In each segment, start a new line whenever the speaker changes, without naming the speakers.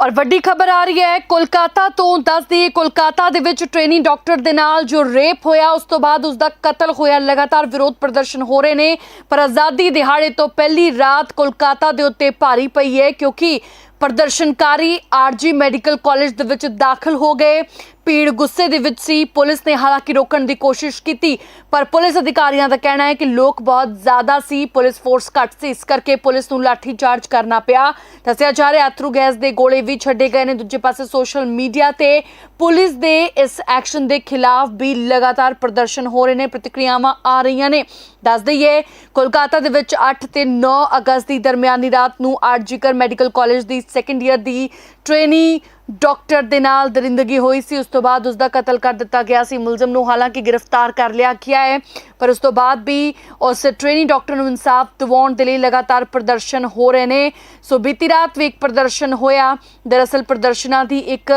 ਔਰ ਵੱਡੀ ਖਬਰ ਆ ਰਹੀ ਹੈ, ਕੋਲਕਾਤਾ ਤੋਂ ਦੱਸਦੀ ਕੋਲਕਾਤਾ ਦੇ ਵਿੱਚ ਟ੍ਰੇਨਿੰਗ ਡਾਕਟਰ ਦੇ ਨਾਲ ਜੋ ਰੇਪ ਹੋਇਆ, ਉਸ ਤੋਂ ਬਾਅਦ ਉਸ ਦਾ ਕਤਲ ਹੋਇਆ। ਲਗਾਤਾਰ ਵਿਰੋਧ ਪ੍ਰਦਰਸ਼ਨ ਹੋ ਰਹੇ ਨੇ, ਪਰ ਆਜ਼ਾਦੀ ਦਿਹਾੜੇ ਤੋਂ ਪਹਿਲੀ ਰਾਤ ਕੋਲਕਾਤਾ ਦੇ ਉੱਤੇ ਭਾਰੀ ਪਈ ਹੈ, ਕਿਉਂਕਿ ਪ੍ਰਦਰਸ਼ਨਕਾਰੀ ਆਰਜੀ ਮੈਡੀਕਲ ਕਾਲਜ ਦੇ ਵਿੱਚ ਦਾਖਲ ਹੋ ਗਏ। ਭੀੜ ਗੁੱਸੇ ਦੇ ਵਿੱਚ ਸੀ। ਪੁਲਿਸ ਨੇ ਹਾਲਾਂਕਿ ਰੋਕਣ ਦੀ ਕੋਸ਼ਿਸ਼ ਕੀਤੀ, ਪਰ ਪੁਲਿਸ ਅਧਿਕਾਰੀਆਂ ਦਾ ਕਹਿਣਾ ਹੈ ਕਿ ਲੋਕ ਬਹੁਤ ਜ਼ਿਆਦਾ ਸੀ। ਪੁਲਿਸ ਫੋਰਸ ਘੱਟ ਸੀ। ਇਸ ਕਰਕੇ ਪੁਲਿਸ ਨੂੰ ਲਾਠੀ ਚਾਰਜ ਕਰਨਾ ਪਿਆ। ਦੱਸਿਆ ਜਾ ਰਿਹਾ, ਅਥਰੂ ਗੈਸ ਦੇ ਗੋਲੇ ਵੀ ਛੱਡੇ ਗਏ ਨੇ। ਦੂਜੇ ਪਾਸੇ ਸੋਸ਼ਲ ਮੀਡੀਆ ਤੇ ਪੁਲਿਸ ਦੇ ਇਸ ਐਕਸ਼ਨ ਦੇ ਖਿਲਾਫ ਵੀ ਲਗਾਤਾਰ ਪ੍ਰਦਰਸ਼ਨ ਹੋ ਰਹੇ ਨੇ। ਪ੍ਰਤੀਕਿਰਿਆਵਾਂ ਆ ਰਹੀਆਂ ਨੇ। ਦੱਸ ਦਈਏ, ਕੋਲਕਾਤਾ ਦੇ ਵਿੱਚ 8 ਤੇ 9 ਅਗਸਤ ਦੀ ਦਰਮਿਆਨੀ ਰਾਤ ਨੂੰ ਆਰਜੀਕਰ ਮੈਡੀਕਲ ਕਾਲਜ ਦੀ ਸੈਕੰਡ ਈਅਰ ਦੀ ਟ੍ਰੇਨੀ ਡਾਕਟਰ ਦੇ ਨਾਲ ਦਰਿੰਦਗੀ ਹੋਈ ਸੀ, ਉਸ ਤੋਂ ਬਾਅਦ ਉਸ ਦਾ ਕਤਲ ਕਰ ਦਿੱਤਾ ਗਿਆ ਸੀ। ਮੁਲਜ਼ਮ ਨੂੰ ਹਾਲਾਂਕਿ ਗ੍ਰਿਫਤਾਰ ਕਰ ਲਿਆ ਗਿਆ ਹੈ, ਪਰ ਉਸ ਤੋਂ ਬਾਅਦ ਵੀ ਉਸ ਟ੍ਰੇਨੀ ਡਾਕਟਰ ਨੂੰ ਇਨਸਾਫ ਦਿਵਾਉਣ ਦੇ ਲਈ ਲਗਾਤਾਰ ਪ੍ਰਦਰਸ਼ਨ ਹੋ ਰਹੇ ਨੇ। ਸੋ ਬੀਤੀ ਰਾਤ ਵੀ ਇੱਕ ਪ੍ਰਦਰਸ਼ਨ ਹੋਇਆ। ਦਰਅਸਲ ਪ੍ਰਦਰਸ਼ਨਾਂ ਦੀ ਇੱਕ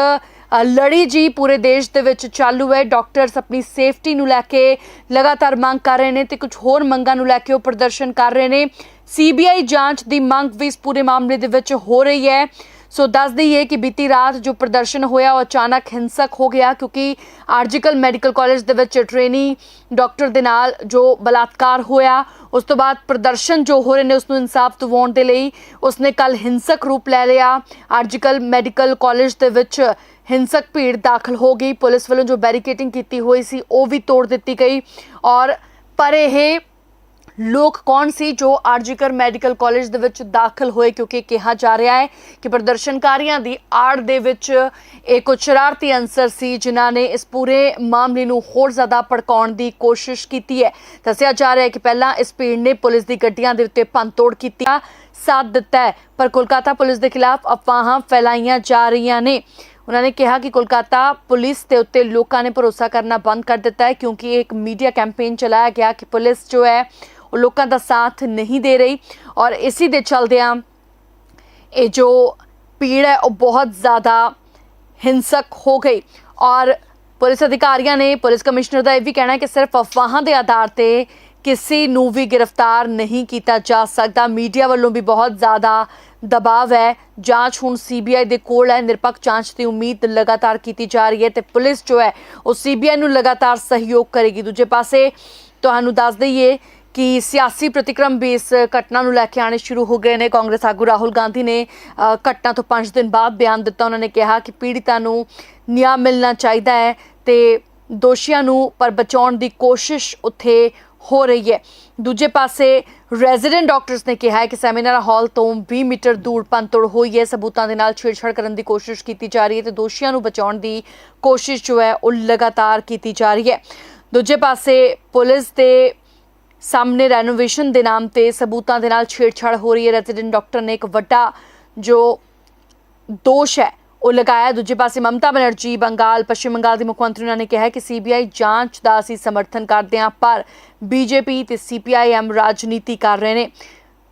ਲੜੀ ਜੀ ਪੂਰੇ ਦੇਸ਼ ਦੇ ਵਿੱਚ ਚਾਲੂ ਹੈ। ਡਾਕਟਰਸ ਆਪਣੀ ਸੇਫਟੀ ਨੂੰ ਲੈ ਕੇ ਲਗਾਤਾਰ ਮੰਗ ਕਰ ਰਹੇ ਨੇ ਤੇ ਕੁਝ ਹੋਰ ਮੰਗਾਂ ਨੂੰ ਲੈ ਕੇ ਉਹ ਪ੍ਰਦਰਸ਼ਨ ਕਰ ਰਹੇ ਨੇ। ਸੀਬੀਆਈ ਜਾਂਚ ਦੀ ਮੰਗ ਵੀ ਇਸ ਪੂਰੇ ਮਾਮਲੇ ਦੇ ਵਿੱਚ ਹੋ ਰਹੀ ਹੈ। ਸੋ ਦੱਸ ਦਈਏ ਕਿ ਬੀਤੀ ਰਾਤ ਜੋ ਪ੍ਰਦਰਸ਼ਨ ਹੋਇਆ, ਉਹ ਅਚਾਨਕ ਹਿੰਸਕ ਹੋ ਗਿਆ ਕਿਉਂਕਿ ਆਰਜੀਕਲ ਮੈਡੀਕਲ ਕਾਲਜ ਦੇ ਵਿੱਚ ਟ੍ਰੇਨੀ ਡਾਕਟਰ ਦੇ ਨਾਲ ਜੋ ਬਲਾਤਕਾਰ ਹੋਇਆ, ਉਸ ਤੋਂ ਬਾਅਦ ਪ੍ਰਦਰਸ਼ਨ ਜੋ ਹੋ ਰਹੇ ਨੇ ਉਸ ਨੂੰ ਇਨਸਾਫ ਦਿਵਾਉਣ ਦੇ ਲਈ ਉਸਨੇ ਕੱਲ ਹਿੰਸਕ ਰੂਪ ਲੈ ਲਿਆ। ਆਰਜੀਕਲ ਮੈਡੀਕਲ ਕਾਲਜ ਦੇ ਵਿੱਚ ਹਿੰਸਕ ਭੀੜ ਦਾਖਲ ਹੋ ਗਈ। ਪੁਲਿਸ ਵੱਲੋਂ ਜੋ ਬੈਰੀਕੇਟਿੰਗ ਕੀਤੀ ਹੋਈ ਸੀ, ਉਹ ਵੀ ਤੋੜ ਦਿੱਤੀ ਗਈ ਔਰ ਪਰ ਇਹ ਲੋਕ ਕੌਣ ਸੀ ਜੋ ਆਰਜੀਕਰ ਮੈਡੀਕਲ ਕਾਲਜ ਦੇ ਵਿੱਚ ਦਾਖਲ ਹੋਏ? ਕਿਉਂਕਿ ਕਿਹਾ ਜਾ ਰਿਹਾ ਹੈ ਕਿ ਪ੍ਰਦਰਸ਼ਨਕਾਰੀਆਂ ਦੀ ਆੜ ਦੇ ਵਿੱਚ ਇਹ ਕੁਝ ਸ਼ਰਾਰਤੀ ਅੰਸਰ ਸੀ, ਜਿਨ੍ਹਾਂ ਨੇ ਇਸ ਪੂਰੇ ਮਾਮਲੇ ਨੂੰ ਹੋਰ ਜ਼ਿਆਦਾ ਭੜਕਾਉਣ ਦੀ ਕੋਸ਼ਿਸ਼ ਕੀਤੀ ਹੈ। ਦੱਸਿਆ ਜਾ ਰਿਹਾ ਹੈ ਕਿ ਪਹਿਲਾਂ ਇਸ ਭੀੜ ਨੇ ਪੁਲਿਸ ਦੀ ਗੱਡੀਆਂ ਦੇ ਉੱਤੇ ਭੰਨਤੋੜ ਕੀਤੀ ਆ, ਸਾਥ ਦਿੱਤਾ ਹੈ। ਪਰ ਕੋਲਕਾਤਾ ਪੁਲਿਸ ਦੇ ਖਿਲਾਫ ਅਫਵਾਹਾਂ ਫੈਲਾਈਆਂ ਜਾ ਰਹੀਆਂ ਨੇ। ਉਹਨਾਂ ਨੇ ਕਿਹਾ ਕਿ ਕੋਲਕਾਤਾ ਪੁਲਿਸ ਦੇ ਉੱਤੇ ਲੋਕਾਂ ਨੇ ਭਰੋਸਾ ਕਰਨਾ ਬੰਦ ਕਰ ਦਿੱਤਾ ਹੈ, ਕਿਉਂਕਿ ਇਹ ਇੱਕ ਮੀਡੀਆ ਕੈਂਪੇਨ ਚਲਾਇਆ ਗਿਆ ਕਿ ਪੁਲਿਸ ਜੋ ਹੈ ਉਹ ਲੋਕਾਂ ਦਾ ਸਾਥ ਨਹੀਂ ਦੇ ਰਹੀ। ਔਰ ਇਸੇ ਦੇ ਚਲਦਿਆਂ ਇਹ ਜੋ ਭੀੜ ਹੈ, ਉਹ ਬਹੁਤ ਜ਼ਿਆਦਾ ਹਿੰਸਕ ਹੋ ਗਈ। ਔਰ ਪੁਲਿਸ ਅਧਿਕਾਰੀਆਂ ਨੇ, ਪੁਲਿਸ ਕਮਿਸ਼ਨਰ ਦਾ ਇਹ ਵੀ ਕਹਿਣਾ ਹੈ ਕਿ ਸਿਰਫ ਅਫਵਾਹਾਂ ਦੇ ਆਧਾਰ ਤੇ ਕਿਸੇ ਨੂੰ ਵੀ ਗ੍ਰਿਫਤਾਰ ਨਹੀਂ ਕੀਤਾ ਜਾ ਸਕਦਾ। ਮੀਡੀਆ ਵੱਲੋਂ ਵੀ ਬਹੁਤ ਜ਼ਿਆਦਾ ਦਬਾਅ ਹੈ। ਜਾਂਚ ਹੁਣ ਸੀਬੀਆਈ ਦੇ ਕੋਲ ਹੈ। ਨਿਰਪੱਖ ਜਾਂਚ ਦੀ ਉਮੀਦ ਲਗਾਤਾਰ ਕੀਤੀ ਜਾ ਰਹੀ ਹੈ ਤੇ ਪੁਲਿਸ ਜੋ ਹੈ, ਉਹ ਸੀਬੀਆਈ ਨੂੰ ਲਗਾਤਾਰ ਸਹਿਯੋਗ ਕਰੇਗੀ। ਦੂਜੇ ਪਾਸੇ ਤੁਹਾਨੂੰ ਦੱਸ ਦਈਏ ਕਿ ਸਿਆਸੀ ਪ੍ਰਤੀਕਰਮ ਵੀ ਇਸ ਘਟਨਾ ਨੂੰ ਲੈ ਕੇ ਆਣੇ ਸ਼ੁਰੂ ਹੋ ਗਏ ਨੇ। ਕਾਂਗਰਸ ਆਗੂ ਰਾਹੁਲ ਗਾਂਧੀ ਨੇ ਘਟਨਾ ਤੋਂ 5 ਦਿਨ ਬਾਅਦ ਬਿਆਨ ਦਿੱਤਾ। ਉਹਨਾਂ ਨੇ ਕਿਹਾ ਕਿ ਪੀੜਿਤਾਂ ਨੂੰ ਨਿਆਂ ਮਿਲਣਾ ਚਾਹੀਦਾ ਹੈ ਤੇ ਦੋਸ਼ੀਆਂ ਨੂੰ ਪਰ ਬਚਾਉਣ ਦੀ ਕੋਸ਼ਿਸ਼ ਉੱਥੇ ਹੋ ਰਹੀ ਹੈ। ਦੂਜੇ ਪਾਸੇ ਰੈਜ਼ੀਡੈਂਟ ਡਾਕਟਰਸ ਨੇ ਕਿਹਾ ਹੈ ਕਿ ਸੈਮੀਨਾਰ ਹਾਲ ਤੋਂ 20 ਮੀਟਰ ਦੂਰ ਪੰਤੋੜ ਹੋਈ ਹੈ। ਸਬੂਤਾਂ ਦੇ ਨਾਲ ਛੇੜਛਾੜ ਕਰਨ ਦੀ ਕੋਸ਼ਿਸ਼ ਕੀਤੀ ਜਾ ਰਹੀ ਹੈ ਤੇ ਦੋਸ਼ੀਆਂ ਨੂੰ ਬਚਾਉਣ ਦੀ ਕੋਸ਼ਿਸ਼ ਜੋ ਹੈ ਉਹ ਲਗਾਤਾਰ ਕੀਤੀ ਜਾ ਰਹੀ ਹੈ। ਦੂਜੇ ਪਾਸੇ ਪੁਲਿਸ ਦੇ ਸਾਹਮਣੇ ਰੈਨੋਵੇਸ਼ਨ ਦੇ ਨਾਮ ਤੇ ਸਬੂਤਾਂ ਦੇ ਨਾਲ ਛੇੜਛਾੜ ਹੋ ਰਹੀ ਹੈ। ਰੈਜ਼ੀਡੈਂਟ ਡਾਕਟਰ ਨੇ ਇੱਕ ਵੱਡਾ ਜੋ ਦੋਸ਼ ਹੈ, ਉਹ ਲਗਾਇਆ। ਦੂਜੇ ਪਾਸੇ ਮਮਤਾ ਬਨਰਜੀ, ਬੰਗਾਲ, ਪੱਛਮ ਬੰਗਾਲ ਦੀ ਮੁੱਖ ਮੰਤਰੀ ਉਹਨਾਂ ਨੇ ਕਿਹਾ ਹੈ ਕਿ ਸੀਬੀਆਈ ਜਾਂਚ ਦਾ ਅਸੀਂ ਸਮਰਥਨ ਕਰਦੇ ਹਾਂ, ਪਰ ਬੀਜੇਪੀ ਤੇ ਸੀਪੀਆਈਐਮ ਰਾਜਨੀਤੀ ਕਰ ਰਹੇ ਨੇ।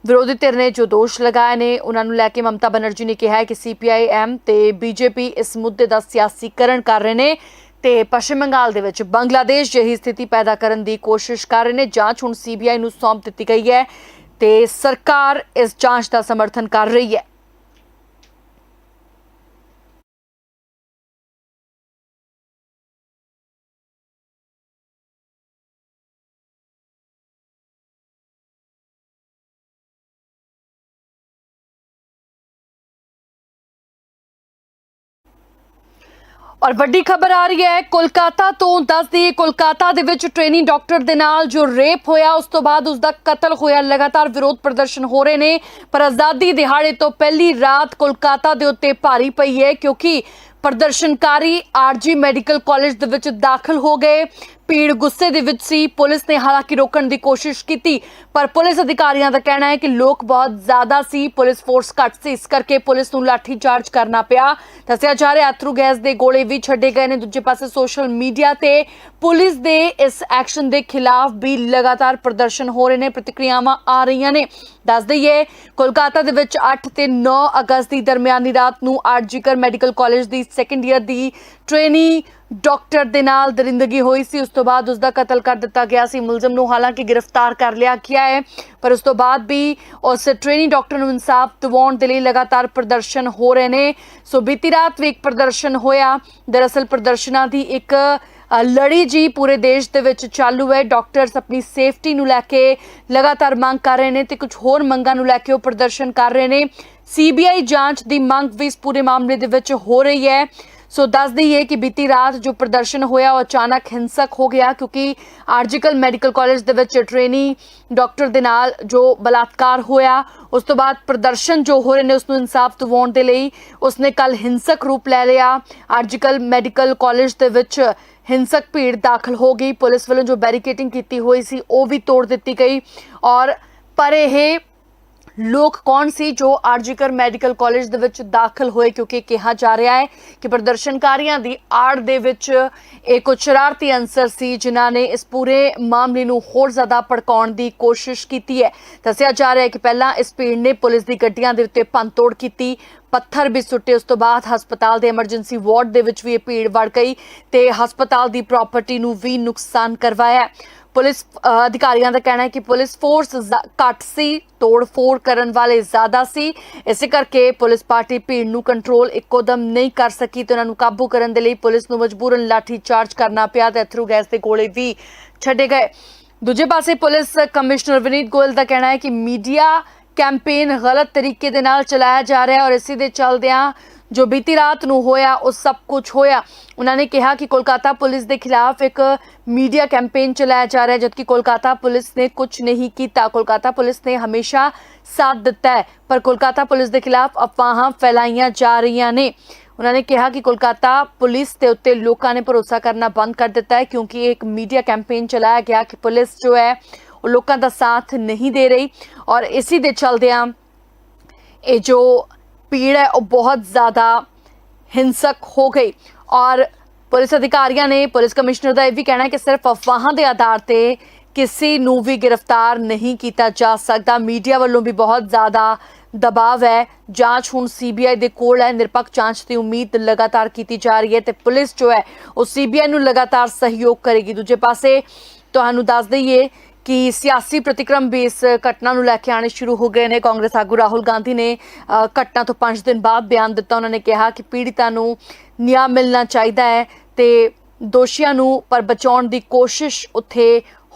ਵਿਰੋਧੀ ਧਿਰ ਨੇ ਜੋ ਦੋਸ਼ ਲਗਾਏ ਨੇ, ਉਹਨਾਂ ਨੂੰ ਲੈ ਕੇ ਮਮਤਾ ਬਨਰਜੀ ਨੇ ਕਿਹਾ ਹੈ ਕਿ ਸੀਪੀਆਈਐਮ ਤੇ ਬੀਜੇਪੀ ਇਸ ਮੁੱਦੇ ਦਾ ਸਿਆਸੀਕਰਨ ਕਰ ਰਹੇ ਨੇ। ਤੇ ਪੱਛਮ ਬੰਗਾਲ ਦੇ ਵਿੱਚ ਬੰਗਲਾਦੇਸ਼ ਜਿਹੀ ਸਥਿਤੀ ਪੈਦਾ ਕਰਨ ਦੀ ਕੋਸ਼ਿਸ਼ ਕਰ ਰਹੇ ਨੇ। ਜਾਂਚ ਹੁਣ ਸੀਬੀਆਈ ਨੂੰ ਸੌਂਪ ਦਿੱਤੀ ਗਈ ਹੈ ਤੇ ਸਰਕਾਰ ਇਸ ਜਾਂਚ ਦਾ ਸਮਰਥਨ ਕਰ ਰਹੀ ਹੈ। ਔਰ ਵੱਡੀ ਖਬਰ ਆ ਰਹੀ ਹੈ, ਕੋਲਕਾਤਾ ਤੋਂ ਦੱਸਦੀ ਕੋਲਕਾਤਾ ਦੇ ਵਿੱਚ ਟ੍ਰੇਨਿੰਗ ਡਾਕਟਰ ਦੇ ਨਾਲ ਜੋ ਰੇਪ ਹੋਇਆ, ਉਸ ਤੋਂ ਬਾਅਦ ਉਸ ਦਾ ਕਤਲ ਹੋਇਆ। ਲਗਾਤਾਰ ਵਿਰੋਧ ਪ੍ਰਦਰਸ਼ਨ ਹੋ ਰਹੇ ਨੇ, ਪਰ ਆਜ਼ਾਦੀ ਦਿਹਾੜੇ ਤੋਂ ਪਹਿਲੀ ਰਾਤ ਕੋਲਕਾਤਾ ਦੇ ਉੱਤੇ ਭਾਰੀ ਪਈ ਹੈ, ਕਿਉਂਕਿ ਪ੍ਰਦਰਸ਼ਨਕਾਰੀ ਆਰਜੀ ਮੈਡੀਕਲ ਕਾਲਜ ਦੇ ਵਿੱਚ ਦਾਖਲ ਹੋ ਗਏ। ਭੀੜ ਗੁੱਸੇ ਦੇ ਵਿੱਚ ਸੀ। ਪੁਲਿਸ ਨੇ ਹਾਲਾਂਕਿ ਰੋਕਣ ਦੀ ਕੋਸ਼ਿਸ਼ ਕੀਤੀ, ਪਰ ਪੁਲਿਸ ਅਧਿਕਾਰੀਆਂ ਦਾ ਕਹਿਣਾ ਹੈ ਕਿ ਲੋਕ ਬਹੁਤ ਜ਼ਿਆਦਾ ਸੀ। ਪੁਲਿਸ ਫੋਰਸ ਘੱਟ ਸੀ। ਇਸ ਕਰਕੇ ਪੁਲਿਸ ਨੂੰ ਲਾਠੀ ਚਾਰਜ ਕਰਨਾ ਪਿਆ। ਦੱਸਿਆ ਜਾ ਰਿਹਾ, ਅਥਰੂ ਗੈਸ ਦੇ ਗੋਲੇ ਵੀ ਛੱਡੇ ਗਏ ਨੇ। ਦੂਜੇ ਪਾਸੇ ਸੋਸ਼ਲ ਮੀਡੀਆ ਤੇ ਪੁਲਿਸ ਦੇ ਇਸ ਐਕਸ਼ਨ ਦੇ ਖਿਲਾਫ ਵੀ ਲਗਾਤਾਰ ਪ੍ਰਦਰਸ਼ਨ ਹੋ ਰਹੇ ਨੇ। ਪ੍ਰਤੀਕਿਰਿਆਵਾਂ ਆ ਰਹੀਆਂ ਨੇ। ਦੱਸ ਦਈਏ, ਕੋਲਕਾਤਾ ਦੇ ਵਿੱਚ 8 ਤੇ 9 ਅਗਸਤ ਦੀ ਦਰਮਿਆਨੀ ਰਾਤ ਨੂੰ ਆਰਜੀਕਰ ਮੈਡੀਕਲ ਕਾਲਜ ਦੀ ਸੈਕੰਡ ਈਅਰ ਦੀ ਟ੍ਰੇਨੀ ਡਾਕਟਰ ਦੇ ਨਾਲ ਦਰਿੰਦਗੀ ਹੋਈ ਸੀ, ਉਸ ਤੋਂ ਬਾਅਦ ਉਸ ਦਾ ਕਤਲ ਕਰ ਦਿੱਤਾ ਗਿਆ ਸੀ। ਮੁਲਜ਼ਮ ਨੂੰ ਹਾਲਾਂਕਿ ਗ੍ਰਿਫਤਾਰ ਕਰ ਲਿਆ ਗਿਆ ਹੈ, ਪਰ ਉਸ ਤੋਂ ਬਾਅਦ ਵੀ ਉਸ ਟ੍ਰੇਨੀ ਡਾਕਟਰ ਨੂੰ ਇਨਸਾਫ ਦਿਵਾਉਣ ਦੇ ਲਈ ਲਗਾਤਾਰ ਪ੍ਰਦਰਸ਼ਨ ਹੋ ਰਹੇ ਨੇ। ਸੋ ਬੀਤੀ ਰਾਤ ਵੀ ਇੱਕ ਪ੍ਰਦਰਸ਼ਨ ਹੋਇਆ। ਦਰਅਸਲ ਪ੍ਰਦਰਸ਼ਨਾਂ ਦੀ ਇੱਕ ਲੜੀ ਜੀ ਪੂਰੇ ਦੇਸ਼ ਦੇ ਵਿੱਚ ਚਾਲੂ ਹੈ। ਡਾਕਟਰਸ ਆਪਣੀ ਸੇਫਟੀ ਨੂੰ ਲੈ ਕੇ ਲਗਾਤਾਰ ਮੰਗ ਕਰ ਰਹੇ ਨੇ ਤੇ ਕੁਝ ਹੋਰ ਮੰਗਾਂ ਨੂੰ ਲੈ ਕੇ ਉਹ ਪ੍ਰਦਰਸ਼ਨ ਕਰ ਰਹੇ ਨੇ। ਸੀਬੀਆਈ ਜਾਂਚ ਦੀ ਮੰਗ ਵੀ ਇਸ ਪੂਰੇ ਮਾਮਲੇ ਦੇ ਵਿੱਚ ਹੋ ਰਹੀ ਹੈ। ਸੋ ਦੱਸ ਦਈਏ ਕਿ ਬੀਤੀ ਰਾਤ ਜੋ ਪ੍ਰਦਰਸ਼ਨ ਹੋਇਆ, ਉਹ ਅਚਾਨਕ ਹਿੰਸਕ ਹੋ ਗਿਆ ਕਿਉਂਕਿ ਆਰਜੀਕਲ ਮੈਡੀਕਲ ਕਾਲਜ ਦੇ ਵਿੱਚ ਟ੍ਰੇਨੀ ਡਾਕਟਰ ਦੇ ਨਾਲ ਜੋ ਬਲਾਤਕਾਰ ਹੋਇਆ, ਉਸ ਤੋਂ ਬਾਅਦ ਪ੍ਰਦਰਸ਼ਨ ਜੋ ਹੋ ਰਹੇ ਨੇ, ਉਸ ਨੂੰ ਇਨਸਾਫ ਦਿਵਾਉਣ ਦੇ ਲਈ ਉਸਨੇ ਕੱਲ ਹਿੰਸਕ ਰੂਪ ਲੈ ਲਿਆ। ਆਰਜੀਕਲ ਮੈਡੀਕਲ ਕਾਲਜ ਦੇ ਵਿੱਚ ਹਿੰਸਕ ਭੀੜ ਦਾਖਲ ਹੋ ਗਈ। ਪੁਲਿਸ ਵੱਲੋਂ ਜੋ ਬੈਰੀਕੇਟਿੰਗ ਕੀਤੀ ਹੋਈ ਸੀ, ਉਹ ਵੀ ਤੋੜ ਦਿੱਤੀ ਗਈ ਔਰ ਪਰ ਇਹ ਲੋਕ ਕੌਣ ਸੀ ਜੋ ਆਰਜੀਕਰ ਮੈਡੀਕਲ ਕਾਲਜ ਦੇ ਵਿੱਚ ਦਾਖਲ ਹੋਏ? ਕਿਉਂਕਿ ਕਿਹਾ ਜਾ ਰਿਹਾ ਹੈ ਕਿ ਪ੍ਰਦਰਸ਼ਨਕਾਰੀਆਂ ਦੀ ਆੜ ਦੇ ਵਿੱਚ ਇਹ ਕੁਝ ਸ਼ਰਾਰਤੀ ਅੰਸਰ ਸੀ, ਜਿਨ੍ਹਾਂ ਨੇ ਇਸ ਪੂਰੇ ਮਾਮਲੇ ਨੂੰ ਹੋਰ ਜ਼ਿਆਦਾ ਭੜਕਾਉਣ ਦੀ ਕੋਸ਼ਿਸ਼ ਕੀਤੀ ਹੈ। ਦੱਸਿਆ ਜਾ ਰਿਹਾ ਹੈ ਕਿ ਪਹਿਲਾਂ ਇਸ ਭੀੜ ਨੇ ਪੁਲਿਸ ਦੀ ਗੱਡੀਆਂ ਦੇ ਉੱਤੇ ਭੰਨਤੋੜ ਕੀਤੀ, ਪੱਥਰ ਵੀ ਸੁੱਟੇ, ਉਸ ਤੋਂ ਬਾਅਦ ਹਸਪਤਾਲ ਦੇ ਐਮਰਜੈਂਸੀ ਵਾਰਡ ਦੇ ਵਿੱਚ ਵੀ ਇਹ ਭੀੜ ਵੜ ਗਈ ਤੇ ਹਸਪਤਾਲ ਦੀ ਪ੍ਰਾਪਰਟੀ ਨੂੰ ਵੀ ਨੁਕਸਾਨ ਕਰਵਾਇਆ। ਪੁਲਿਸ ਅਧਿਕਾਰੀਆਂ ਦਾ ਕਹਿਣਾ ਹੈ ਕਿ ਪੁਲਿਸ ਫੋਰਸ ਘੱਟ ਸੀ ਤੋੜ-ਫੋੜ ਕਰਨ ਵਾਲੇ ਜ਼ਿਆਦਾ ਸੀ। ਇਸੇ ਕਰਕੇ ਪੁਲਿਸ ਪਾਰਟੀ ਭੀੜ ਨੂੰ ਕੰਟਰੋਲ ਇੱਕੋਦਮ ਨਹੀਂ ਕਰ ਸਕੀ ਤੇ ਉਹਨਾਂ ਨੂੰ ਕਾਬੂ ਕਰਨ ਦੇ ਲਈ ਪੁਲਿਸ ਨੂੰ ਮਜਬੂਰਨ ਲਾਠੀ ਚਾਰਜ ਕਰਨਾ ਪਿਆ ਤੇ ਅਥਰੂ ਗੈਸ ਦੇ ਗੋਲੇ ਵੀ ਛੱਡੇ ਗਏ। ਦੂਜੇ ਪਾਸੇ ਪੁਲਿਸ ਕਮਿਸ਼ਨਰ ਵਿਨੀਤ ਗੋਇਲ ਦਾ ਕਹਿਣਾ ਹੈ ਕਿ ਮੀਡੀਆ ਕੈਂਪੇਨ ਗਲਤ ਤਰੀਕੇ ਦੇ ਨਾਲ ਚਲਾਇਆ ਜਾ ਰਿਹਾ ਹੈ ਔਰ ਇਸੇ ਦੇ ਚੱਲਦਿਆਂ ਜੋ ਬੀਤੀ ਰਾਤ ਨੂੰ ਹੋਇਆ ਉਹ ਸਭ ਕੁਝ ਹੋਇਆ ਉਹਨਾਂ ਨੇ ਕਿਹਾ ਕਿ ਕੋਲਕਾਤਾ ਪੁਲਿਸ ਦੇ ਖਿਲਾਫ ਇੱਕ ਮੀਡੀਆ ਕੈਂਪੇਨ ਚਲਾਇਆ ਜਾ ਰਿਹਾ ਹੈ ਜਦਕਿ ਕੋਲਕਾਤਾ ਪੁਲਿਸ ਨੇ ਕੁਝ ਨਹੀਂ ਕੀਤਾ ਕੋਲਕਾਤਾ ਪੁਲਿਸ ਨੇ ਹਮੇਸ਼ਾ ਸਾਥ ਦਿੱਤਾ ਹੈ ਪਰ ਕੋਲਕਾਤਾ ਪੁਲਿਸ ਦੇ ਖਿਲਾਫ ਅਫਵਾਹਾਂ ਫੈਲਾਈਆਂ ਜਾ ਰਹੀਆਂ ਨੇ ਉਹਨਾਂ ਨੇ ਕਿਹਾ ਕਿ ਕੋਲਕਾਤਾ ਪੁਲਿਸ ਦੇ ਉੱਤੇ ਲੋਕਾਂ ਨੇ ਭਰੋਸਾ ਕਰਨਾ ਬੰਦ ਕਰ ਦਿੱਤਾ ਹੈ ਕਿਉਂਕਿ ਇਹ ਇੱਕ ਮੀਡੀਆ ਕੈਂਪੇਨ ਚਲਾਇਆ ਗਿਆ ਕਿ ਪੁਲਿਸ ਜੋ ਹੈ ਉਹ ਲੋਕਾਂ ਦਾ ਸਾਥ ਨਹੀਂ ਦੇ ਰਹੀ ਔਰ ਇਸੇ ਦੇ ਚੱਲਦਿਆਂ ਇਹ ਜੋ ਭੀੜ ਹੈ, ਉਹ ਬਹੁਤ ਜ਼ਿਆਦਾ ਹਿੰਸਕ ਹੋ ਗਈ। ਔਰ ਪੁਲਿਸ ਅਧਿਕਾਰੀਆਂ ਨੇ, ਪੁਲਿਸ ਕਮਿਸ਼ਨਰ ਦਾ ਇਹ ਵੀ ਕਹਿਣਾ ਹੈ ਕਿ ਸਿਰਫ ਅਫਵਾਹਾਂ ਦੇ ਆਧਾਰ ਤੇ ਕਿਸੇ ਨੂੰ ਵੀ ਗ੍ਰਿਫਤਾਰ ਨਹੀਂ ਕੀਤਾ ਜਾ ਸਕਦਾ। ਮੀਡੀਆ ਵੱਲੋਂ ਵੀ ਬਹੁਤ ਜ਼ਿਆਦਾ ਦਬਾਅ ਹੈ। ਜਾਂਚ ਹੁਣ ਸੀਬੀਆਈ ਦੇ ਕੋਲ ਹੈ। ਨਿਰਪੱਖ ਜਾਂਚ ਦੀ ਉਮੀਦ ਲਗਾਤਾਰ ਕੀਤੀ ਜਾ ਰਹੀ ਹੈ ਤੇ ਪੁਲਿਸ ਜੋ ਹੈ, ਉਹ ਸੀਬੀਆਈ ਨੂੰ ਲਗਾਤਾਰ ਸਹਿਯੋਗ ਕਰੇਗੀ। ਦੂਜੇ ਪਾਸੇ ਤੁਹਾਨੂੰ ਦੱਸ ਦਈਏ ਕਿ ਸਿਆਸੀ ਪ੍ਰਤੀਕਰਮ ਵੀ ਇਸ ਘਟਨਾ ਨੂੰ ਲੈ ਕੇ ਆਣੇ ਸ਼ੁਰੂ ਹੋ ਗਏ ਨੇ। ਕਾਂਗਰਸ ਆਗੂ ਰਾਹੁਲ ਗਾਂਧੀ ਨੇ ਘਟਨਾ ਤੋਂ 5 ਦਿਨ ਬਾਅਦ ਬਿਆਨ ਦਿੱਤਾ। ਉਹਨਾਂ ਨੇ ਕਿਹਾ ਕਿ ਪੀੜਿਤਾਂ ਨੂੰ ਨਿਆਂ ਮਿਲਣਾ ਚਾਹੀਦਾ ਹੈ ਤੇ ਦੋਸ਼ੀਆਂ ਨੂੰ ਪਰ ਬਚਾਉਣ ਦੀ ਕੋਸ਼ਿਸ਼ ਉੱਥੇ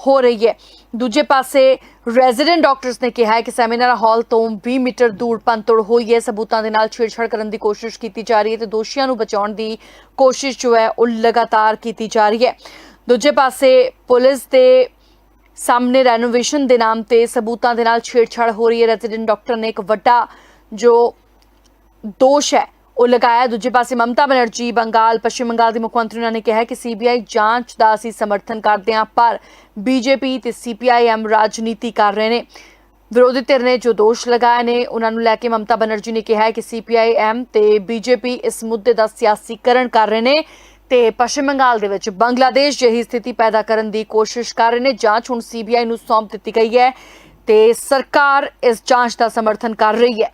ਹੋ ਰਹੀ ਹੈ। ਦੂਜੇ ਪਾਸੇ ਰੈਜ਼ੀਡੈਂਟ ਡਾਕਟਰਸ ਨੇ ਕਿਹਾ ਹੈ ਕਿ ਸੈਮੀਨਾਰ ਹਾਲ ਤੋਂ 20 ਮੀਟਰ ਦੂਰ ਪੰਤੋੜ ਹੋਈ ਹੈ। ਸਬੂਤਾਂ ਦੇ ਨਾਲ ਛੇੜਛਾੜ ਕਰਨ ਦੀ ਕੋਸ਼ਿਸ਼ ਕੀਤੀ ਜਾ ਰਹੀ ਹੈ ਤੇ ਦੋਸ਼ੀਆਂ ਨੂੰ ਬਚਾਉਣ ਦੀ ਕੋਸ਼ਿਸ਼ ਜੋ ਹੈ ਉਹ ਲਗਾਤਾਰ ਕੀਤੀ ਜਾ ਰਹੀ ਹੈ। ਦੂਜੇ ਪਾਸੇ ਪੁਲਿਸ ਦੇ ਸਾਹਮਣੇ ਰੈਨੋਵੇਸ਼ਨ ਦੇ ਨਾਮ ਤੇ ਸਬੂਤਾਂ ਦੇ ਨਾਲ ਛੇੜਛਾੜ ਹੋ ਰਹੀ ਹੈ। ਰੈਜ਼ੀਡੈਂਟ ਡਾਕਟਰ ਨੇ ਇੱਕ ਵੱਡਾ ਜੋ ਦੋਸ਼ ਹੈ, ਉਹ ਲਗਾਇਆ। ਦੂਜੇ ਪਾਸੇ ਮਮਤਾ ਬਨਰਜੀ, ਬੰਗਾਲ, ਪੱਛਮ ਬੰਗਾਲ ਦੇ ਮੁੱਖ ਮੰਤਰੀ ਉਹਨਾਂ ਨੇ ਕਿਹਾ ਕਿ ਸੀਬੀਆਈ ਜਾਂਚ ਦਾ ਅਸੀਂ ਸਮਰਥਨ ਕਰਦੇ ਹਾਂ, ਪਰ ਬੀਜੇਪੀ ਤੇ ਸੀਪੀਆਈਐਮ ਰਾਜਨੀਤੀ ਕਰ ਰਹੇ ਨੇ। ਵਿਰੋਧੀ ਧਿਰ ਨੇ ਜੋ ਦੋਸ਼ ਲਗਾਏ ਨੇ, ਉਹਨਾਂ ਨੂੰ ਲੈ ਕੇ ਮਮਤਾ ਬਨਰਜੀ ਨੇ ਕਿਹਾ ਹੈ ਕਿ ਸੀਪੀਆਈਐਮ ਤੇ ਬੀਜੇਪੀ ਇਸ ਮੁੱਦੇ ਦਾ ਸਿਆਸੀਕਰਨ ਕਰ ਰਹੇ ਨੇ। ਤੇ ਪੱਛਮ ਬੰਗਾਲ ਦੇ ਵਿੱਚ ਬੰਗਲਾਦੇਸ਼ ਜਿਹੀ ਸਥਿਤੀ ਪੈਦਾ ਕਰਨ ਦੀ ਕੋਸ਼ਿਸ਼ ਕਰ ਰਹੇ ਨੇ। ਜਾਂਚ ਹੁਣ ਸੀਬੀਆਈ ਨੂੰ ਸੌਂਪ ਦਿੱਤੀ ਗਈ ਹੈ ਤੇ ਸਰਕਾਰ ਇਸ ਜਾਂਚ ਦਾ ਸਮਰਥਨ ਕਰ ਰਹੀ ਹੈ।